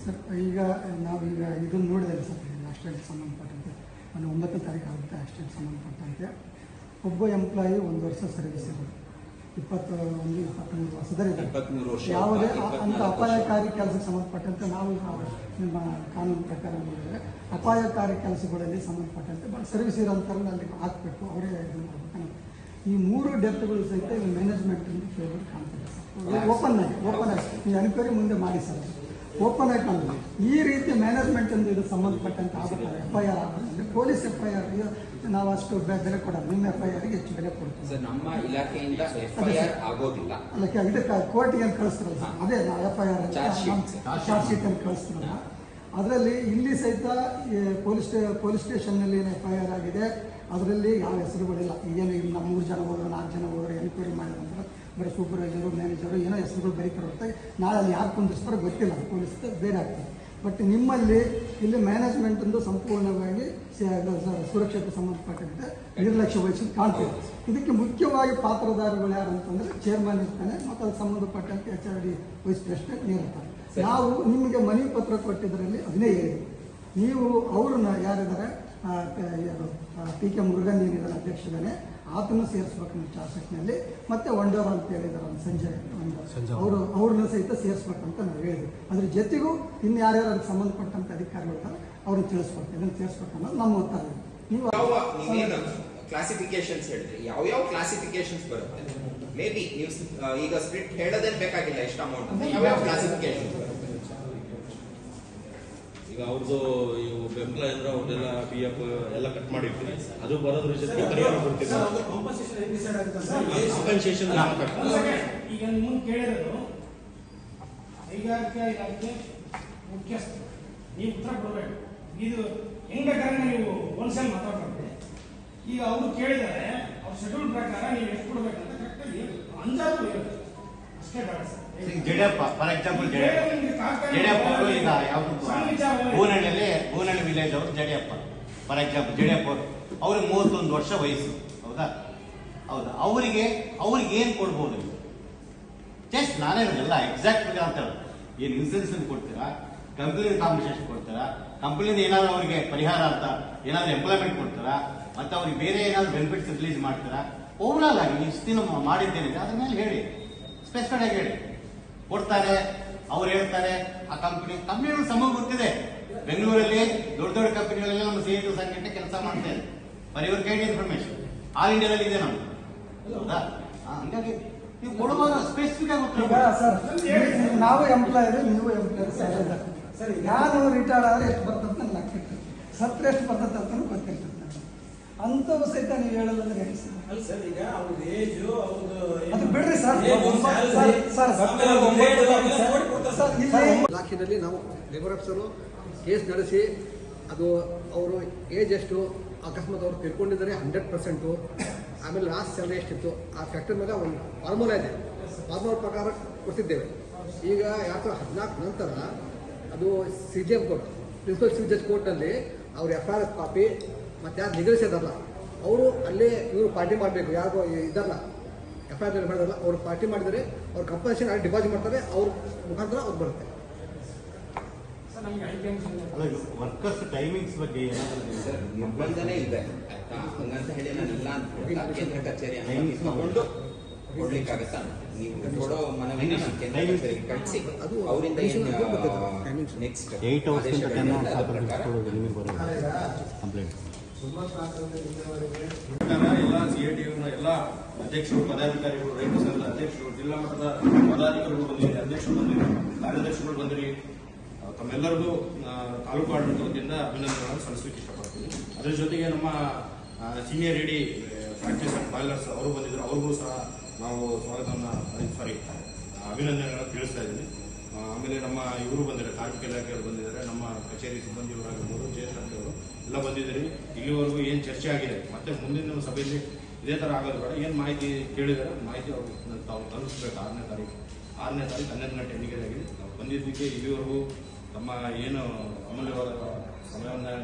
ಸರ್ ಈಗ ನಾವೀಗ ಇದನ್ನು ನೋಡಿದ್ರೆ ಸರ್ ಆಕ್ಸಿಡೆಂಟ್ ಸಂಬಂಧಪಟ್ಟಂತೆ ಒಂದು ಒಂಬತ್ತನೇ ತಾರೀಕು ಆಗುತ್ತೆ ಆಕ್ಸಿಡೆಂಟ್ ಸಂಬಂಧಪಟ್ಟಂತೆ. ಒಬ್ಬ ಎಂಪ್ಲಾಯಿ ಒಂದು ವರ್ಷ ಸರ್ವಿಸ್ ಇರೋದು. ಇಪ್ಪತ್ತೊಂದು ಇಪ್ಪತ್ತ್ಮೂರು ವರ್ಷದಲ್ಲಿ ಇಪ್ಪತ್ಮೂರು ವರ್ಷ. ಯಾವುದೇ ಅಂತ ಅಪಾಯಕಾರಿ ಕೆಲಸಕ್ಕೆ ಸಂಬಂಧಪಟ್ಟಂತೆ ನಾವು ನಿಮ್ಮ ಕಾನೂನು ಪ್ರಕಾರ ನೋಡಿದರೆ ಅಪಾಯಕಾರಿ ಕೆಲಸಗಳಲ್ಲಿ ಸಂಬಂಧಪಟ್ಟಂತೆ ಸರ್ವಿಸ್ ಇರೋಂಥವ್ರನ್ನ ಅಲ್ಲಿ ಹಾಕಬೇಕು. ಅವರೇ ಇದನ್ನು ಮಾಡ್ಬೇಕು ಈ ಮೂರು ಡೆತ್ಗಳು ಸಹಿತ ಮ್ಯಾನೇಜ್ಮೆಂಟ್ ಫೇವರ್ ಕಾಣ್ತದೆ. ಓಪನ್ ಆಗಿ ಓಪನ್ ಆಗಿ. ನೀವು ಎನ್ಕ್ವೈರಿ ಮುಂದೆ ಮಾಡಿ ಸರ್. ಓಪನ್ ಆಗಿ ಈ ರೀತಿ ಮ್ಯಾನೇಜ್ಮೆಂಟ್ ಅಂದ್ರೆ ಇದು ಸಂಬಂಧಪಟ್ಟಂತೆ ಆಗುತ್ತೆ. ಎಫ್ ಐ ಆರ್ ಅಂದರೆ ಪೊಲೀಸ್ ಎಫ್ ಐ ಆರ್ ನಾವು ಅಷ್ಟು ಬೆಲೆ ಕೊಡೋದು ನಿಮ್ಮ ಎಫ್ ಐ ಆರ್ಗೆ ಹೆಚ್ಚು ಬೆಲೆ ಕೊಡ್ತೀವಿ. ಸರ್ ನಮ್ಮ ಇಲಾಖೆಯಿಂದ ಆಗೋದಿಲ್ಲ. ಅಲ್ಲ ಕೆ- ಇದಕ್ಕೆ ಕೋರ್ಟಿಗೆ ಕಳಿಸ್ತಿರಲ್ಲ ಅದೇ ನಾವು F I R. Charge sheet ಅಂತ ಕಳಿಸ್ತಿರಲ್ಲ. ಅದರಲ್ಲಿ ಇಲ್ಲಿ ಸಹಿತ ಪೊಲೀಸ್ ಪೊಲೀಸ್ ಸ್ಟೇಷನ್ನಲ್ಲಿ ಏನು ಎಫ್ ಐ ಆರ್ ಆಗಿದೆ? ಅದರಲ್ಲಿ ಯಾವ ಹೆಸರುಗಳಿಲ್ಲ ಈಗೇನು ಈಗ ನಮ್ಮ ಮೂರು ಜನ ಹೋದ್ರು ನಾಲ್ಕು ಜನ ಹೋದ್ರು ಎನ್ಕ್ವೈರಿ ಮಾಡಿದ್ರೆ ಬರೀ ಸೂಪರ್ವೈಸರು ಮ್ಯಾನೇಜರು ಏನೋ ಹೆಸರುಗಳು ಬರೀತಿರುತ್ತೆ ನಾಳೆ ಅಲ್ಲಿ ಯಾರು ಕುಂದಿಸ್ತಾರೋ ಗೊತ್ತಿಲ್ಲ. ಪೊಲೀಸ್ ಬೇರೆ ಆಗ್ತದೆ. ಬಟ್ ನಿಮ್ಮಲ್ಲಿ ಇಲ್ಲಿ ಮ್ಯಾನೇಜ್ಮೆಂಟ್ ಒಂದು ಸಂಪೂರ್ಣವಾಗಿ ಸುರಕ್ಷತೆ ಸಂಬಂಧಪಟ್ಟಂತೆ ನಿರ್ಲಕ್ಷ್ಯ ವಹಿಸಿ ಕಾಣ್ತೀವಿ ಇದಕ್ಕೆ ಮುಖ್ಯವಾಗಿ ಪಾತ್ರಧಾರಿಗಳು ಯಾರು ಅಂತಂದರೆ ಚೇರ್ಮನ್ ಇರ್ತಾನೆ ಮತ್ತು ಅದಕ್ಕೆ ಸಂಬಂಧಪಟ್ಟಂತೆ H R D vice president ಇರ್ತಾರೆ ನಾವು ನಿಮಗೆ ಮನವಿ ಪತ್ರ ಕೊಟ್ಟಿದ್ದರಲ್ಲಿ ಅದನ್ನೇ ಹೇಳಿದ್ವಿ ನೀವು ಅವ್ರನ್ನ ಯಾರಿದ್ದಾರೆ? ಪಿ ಕೆ ಮುರುಗನ್ ಏನಿದ್ದಾರೆ ಅಧ್ಯಕ್ಷರೇ ಆತನು ಸೇರಿಸ್ಬೇಕು ನಿಮ್ಮ ಚಾರ್ಜೆಟ್ನಲ್ಲಿ ಮತ್ತೆ ವಂಡೋರ್ ಅಂತ ಹೇಳಿದ್ದಾರೆ ಒಂದು ಸಂಜೆ ಒಂದು ಅವರು ಅವ್ರನ್ನ ಸಹಿತ ಸೇರಿಸ್ಬೇಕಂತ ನಾವು ಹೇಳಿದ್ವಿ. ಅದ್ರ ಜೊತೆಗೂ ಇನ್ನು ಯಾರ್ಯಾರು ಅದಕ್ಕೆ ಸಂಬಂಧಪಟ್ಟಂತ ಅಧಿಕಾರಿಗಳು ಇದ್ದಾರೆ ಅವ್ರನ್ನ ತಿಳಿಸ್ಬೇಕು ಇದನ್ನು ಸೇರಿಸ್ಬೇಕು ಅನ್ನೋದು ನಮ್ಮ ಒತ್ತಾಯ. ನೀವು ಕ್ಲಾಸಿಫಿಕೇಶನ್ಸ್ ಹೇಳಿದ್ರಿ ಯಾವ ಯಾವ ಕ್ಲಾಸಿಫಿಕೇಶನ್ಸ್ ಬರುತ್ತೆ? ಮೇ ಬಿ ನೀವು ಈಗ ಸ್ಪ್ಲಿಟ್ ಹೇಳೋದೇ ಬೇಕಾಗಿಲ್ಲ ಎಷ್ಟು ಅಮೌಂಟ್ ಅಂತ ಯಾವ ಯಾವ ಕ್ಲಾಸಿಫಿಕೇಶನ್ಸ್ ಬರುತ್ತೆ? ಈಗ ಅವ್ರದ್ದು ಇವು ಬೆಂಬಲ ಅಂದ್ರೆ ಅವ್ರನ್ನೆಲ್ಲ ಪಿ ಎಫ್ ಎಲ್ಲ ಕಟ್ ಮಾಡಿರ್ತೀವಿ. ಅದು ಬರೋದ್ರ ಜೊತೆಗೆ ಪರಿಹಾರ ಕೊಡ್ತೀವಿ ಕಾಂಪನ್ಸೇಷನ್ ಈಗ ನಿಮ್ಮನ್ನು ಕೇಳಿರೋದು ಕೈಗಾರಿಕಾ ಇಲಾಖೆ ಮುಖ್ಯಸ್ಥ ನೀವು ಉತ್ತರ ಕೊಡಬೇಕು. ಇದು ಹೆಂಗ್ ಬೇಕಾದ್ರೆ ನೀವು ಹೋಲ್ಸೇಲ್ ಮಾತಾಡ್ಬಾರ್ದು ಈಗ ಅವರು ಕೇಳಿದರೆ ಅವ್ರ ಶೆಡ್ಯೂಲ್ ಪ್ರಕಾರ ನೀವು ಎಷ್ಟು ಕೊಡ್ಬೇಕಂತ ಕರೆಕ್ಟಾಗಿ ಅಂದಾಜು ಇರುತ್ತೆ ಜಡೆಯಪ್ಪ ಫಾರ್ ಎಕ್ಸಾಂಪಲ್ ಜಡಿಯಪ್ಪ ಜಡಿಯಪ್ಪ ಅವರು ಈಗ ಯಾವುದು ಹೂನಹಳ್ಳಿಯಲ್ಲಿ ಹೂನಹಳ್ಳಿ ವಿಲೇಜ್ ಅವರು ಜಡಿಯಪ್ಪ. ಫಾರ್ ಎಕ್ಸಾಂಪಲ್ ಜಡಿಯಪ್ಪ ಅವರು. ಅವ್ರಿಗೆ ಮೂವತ್ತೊಂದು ವರ್ಷ ವಯಸ್ಸು. ಹೌದಾ? ಹೌದಾ. ಅವರಿಗೆ, ಅವ್ರಿಗೆ ಏನು ಕೊಡ್ಬೋದು ಜಸ್ಟ್ ನಾನೇ ಎಲ್ಲ ಎಕ್ಸಾಕ್ಟ್ ಅಂತ. ಏನು ಇನ್ಸೂರೆನ್ಸ್ ಕೊಡ್ತೀರಾ? ಕಂಪ್ನಿ ಕಾಂಪನ್ಸೇಷನ್ ಕೊಡ್ತೀರಾ? ಕಂಪ್ನಿಯಿಂದ ಏನಾದ್ರು ಅವರಿಗೆ ಪರಿಹಾರ ಅಂತ ಏನಾದ್ರು ಎಂಪ್ಲಾಯ್ಮೆಂಟ್ ಕೊಡ್ತೀರಾ? ಮತ್ತು ಅವ್ರಿಗೆ ಬೇರೆ ಏನಾದ್ರು ಬೆನಿಫಿಟ್ಸ್ ರಿಲೀಸ್ ಮಾಡ್ತೀರಾ? ಆಲ್ ಆಗಿ ಇಷ್ಟು ದಿನ ಮಾಡಿದ್ದೇನೆ. ಅದ್ರ ಮೇಲೆ ಹೇಳಿ. ಸ್ಪೆಸಿಫೈಡ್ ಆಗಿ ಹೇಳಿ. ಕೊಡ್ತಾರೆ ಅವ್ರು ಹೇಳ್ತಾರೆ ಆ ಕಂಪನಿ ಕಂಪ್ನಿಗಳು ಸಮ ಗೊತ್ತಿದೆ. ಬೆಂಗಳೂರಲ್ಲಿ ದೊಡ್ಡ ದೊಡ್ಡ ಕಂಪನಿಗಳೆಲ್ಲ ನಮ್ಮ ಸಿ ಸಂಘಟನೆ ಕೆಲಸ ಮಾಡ್ತಾ ಇದೆ ಬರೀ ಇವ್ರ ಕೈ ಇನ್ಫಾರ್ಮೇಶನ್ ಆಲ್ ಇಂಡಿಯಾದಲ್ಲಿ ಇದೆ ನಮ್ಗೆ ಹೌದಾ? ಹಂಗಾಗಿ ನೀವು ಕೊಡುವಾಗ ಸ್ಪೆಸಿಫಿಕ್ ಆಗಿ ಉತ್ತರ ನೀವು- ಎಂಪ್ಲಾಯರ್ ನೀವು ಎಂಪ್ಲಾಯರ್ ಸರ್ ನಾನು ರಿಟೈರ್ಡ್ ಆದ್ರೆ ಎಷ್ಟು ಬರ್ತದೆ ನನಗೆ ಸತ್ರ ಎಷ್ಟು ಬರ್ತದೆ ಅಂತ ಅಂಥವು ಸಹಿತ ನೀವು ಹೇಳಲ್ಲ ಹೇಳಿ ಸರ್ ಅಲ್ಲ ಸರ್ ಈಗ ಅವ್ರ ಏಜು ಅದು ಬಿಡ್ರಿ ಸರ್. ಇಲಾಖೆಯಲ್ಲಿ ನಾವು ಲೇಬರ್ ಆಫೀಸರು ಕೇಸ್ ನಡೆಸಿ ಅದು ಅವರು ಏಜ್ ಎಷ್ಟು ಅಕಸ್ಮಾತ್ ಅವ್ರು ತಿಳ್ಕೊಂಡಿದ್ದಾರೆ ಹಂಡ್ರೆಡ್ ಪರ್ಸೆಂಟು ಆಮೇಲೆ ಲಾಸ್ಟ್ ಸ್ಯಾಲರಿ ಎಷ್ಟಿತ್ತು ಆ ಫ್ಯಾಕ್ಟರ್ ಮೇಲೆ ಒಂದು ಫಾರ್ಮುಲಾ ಇದೆ. ಫಾರ್ಮುಲಾ ಪ್ರಕಾರ ಕೊಡ್ತಿದ್ದೇವೆ. ಈಗ ಎರಡು ಸಾವಿರದ ಹದಿನಾಲ್ಕು ನಂತರ ಅದು C G M court principal civil S ಕೋರ್ಟ್ನಲ್ಲಿ ಅವ್ರ ಎಫ್ ಐ ಆರ್ ಕಾಪಿ ಮತ್ತು ಯಾರು ನಿಗದಿಸಿದಾರಲ್ಲ ಅವರು ಅಲ್ಲೇ ಇವರು ಪಾರ್ಟಿ ಮಾಡಬೇಕು ಯಾರು ಇದಲ್ಲ ಎಫ್ ಐ ಆರ್ ಮಾಡಿದಾರಲ್ಲ ಅವ್ರು ಪಾರ್ಟಿ ಮಾಡಿದರೆ ಅವ್ರ ಕಂಪಲ್ಸರಿ ಅಲ್ಲಿ ಡಿಪಾಸಿಟ್ ಮಾಡ್ತಾರೆ ಅವ್ರ ಮುಖಾಂತರ ಅವ್ರು ಬರುತ್ತೆ. ಸರ್ ನಮಗೆ ಐ ಪಿ ಅಲ್ಲ ವರ್ಕರ್ಸ್ ಟೈಮಿಂಗ್ಸ್ ಬಗ್ಗೆ ಏನಾದ್ರು ಸರ್ ನಿರ್ಬಂಧನೇ ಇದೆ. ಹಂಗಂತ ಹೇಳಿ ನಾನು ಇಲ್ಲ ಅಂತ ಕೇಂದ್ರ ಕಚೇರಿ ತಗೊಂಡು ಕೊಡ್ಲಿಕ್ಕಾಗತ್ತಾ? ನೀವು ಕೊಡೋ ಮನವಿನ ನಾನು ಕೇಂದ್ರ ಕಚೇರಿಗೆ ಕಳಿಸಿ. ಅದು ಅವರಿಂದ. ನೆಕ್ಸ್ಟ್ ಏಟ್ ಅವರ್ಸ್ ಕಂಪ್ಲೇಂಟ್ ಎಲ್ಲ ಸಿ ಐ ಟಿ ಎಲ್ಲ ಅಧ್ಯಕ್ಷರು ಪದಾಧಿಕಾರಿಗಳು ರೈತ ಸಂಘದ ಅಧ್ಯಕ್ಷರು ಜಿಲ್ಲಾ ಮಟ್ಟದ ಪದಾಧಿಕಾರಿಗಳು ಬಂದಿರಿ ಅಧ್ಯಕ್ಷರು ಬಂದಿರಿ ಕಾರ್ಯದರ್ಶಿಗಳು ಬಂದಿರಿ ತಮ್ಮೆಲ್ಲರಿಗೂ ತಾಲೂಕು ಆಡಳಿತ ವತಿಯಿಂದ ಅಭಿನಂದನೆಗಳನ್ನು ಸಲ್ಲಿಸಲಿಕ್ಕೆ ಇಷ್ಟಪಡ್ತೀನಿ ಅದರ ಜೊತೆಗೆ ನಮ್ಮ senior ED practice and boilers ಅವರು ಬಂದಿದ್ರು ಅವ್ರಿಗೂ ಸಹ ನಾವು ಸ್ವಾಗತವನ್ನು ಸಾರಿ ಅಭಿನಂದನೆಗಳನ್ನು ತಿಳಿಸ್ತಾ ಇದ್ದೀನಿ ಆಮೇಲೆ ನಮ್ಮ ಇವರು ಬಂದಿದ್ದಾರೆ ಕಾರ್ಮಿಕ ಇಲಾಖೆಯವರು ಬಂದಿದ್ದಾರೆ, ನಮ್ಮ ಕಚೇರಿ ಸಿಬ್ಬಂದಿಯವರಾಗಿರ್ಬೋದು ಅವರು ಎಲ್ಲ ಬಂದಿದ್ದೀರಿ ಇಲ್ಲಿವರೆಗೂ ಏನು ಚರ್ಚೆ ಆಗಿದೆ? ಮತ್ತೆ ಮುಂದಿನ ಸಭೆಯಲ್ಲಿ ಇದೇ ಥರ ಆಗೋದು ಬೇಡ. ಏನು ಮಾಹಿತಿ ಕೇಳಿದಾರೆ, ಮಾಹಿತಿ ಅವರು ತಾವು ತಲುಪಿಸ್ಬೇಕು. ಆರನೇ ತಾರೀಕು ಆರನೇ ತಾರೀಕು ಹನ್ನೆರಡು ಗಂಟೆ ನಿಗದಿಯಾಗಿದೆ ನಾವು ಬಂದಿದ್ದಕ್ಕೆ ಇಲ್ಲಿವರೆಗೂ ತಮ್ಮ ಏನು ಅಮೂಲ್ಯವಾದ ಸಮಯವನ್ನು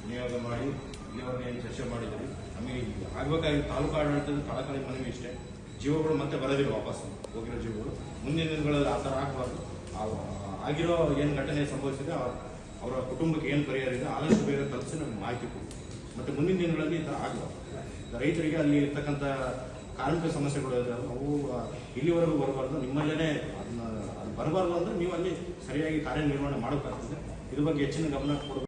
ವಿನಿಯೋಗ ಮಾಡಿ, ಇಲ್ಲಿವರೆಗೂ ಏನು ಚರ್ಚೆ ಮಾಡಿದ್ದೀರಿ ನಮಗೆ ಆಗಬೇಕಾಗಿ ತಾಲೂಕು ಆಡಳಿತದ ಕಳಕಳಿ ಮನವಿ ಇಷ್ಟೇ. ಜೀವಗಳು ಮತ್ತೆ ಬರೋದಿಲ್ಲ ವಾಪಸ್. ಹೋಗಿರೋ ಜೀವಗಳು. ಮುಂದಿನ ದಿನಗಳಲ್ಲಿ ಆ ಥರ ಆಗಬಾರ್ದು. ಆಗಿರೋ ಏನು ಘಟನೆ ಸಂಭವಿಸಿದೆ ಅವ್ರ ಕುಟುಂಬಕ್ಕೆ ಏನು ಪರಿಹಾರ ಇದೆ ಆದಷ್ಟು ಬೇಗ ತಲುಪಿಸಿ ನಮ್ಗೆ ಮಾಹಿತಿ ಕೊಡಿ. ಮತ್ತು ಮುಂದಿನ ದಿನಗಳಲ್ಲಿ ಈ ಥರ ಆಗಬಾರ್ದು ರೈತರಿಗೆ ಅಲ್ಲಿ ಇರ್ತಕ್ಕಂಥ ಕಾರ್ಮಿಕ ಸಮಸ್ಯೆಗಳು ಅವು ಇಲ್ಲಿವರೆಗೂ ಬರಬಾರ್ದು. ನಿಮ್ಮಲ್ಲೇ ಅದನ್ನ, ಅದು ಬರಬಾರ್ದು ಅಂದ್ರೆ ನೀವು ಅಲ್ಲಿ ಸರಿಯಾಗಿ ಕಾರ್ಯನಿರ್ವಹಣೆ ಮಾಡಬೇಕಾಗ್ತದೆ ಇದ್ರ ಬಗ್ಗೆ ಹೆಚ್ಚಿನ ಗಮನ ಕೊಡಬೇಕು.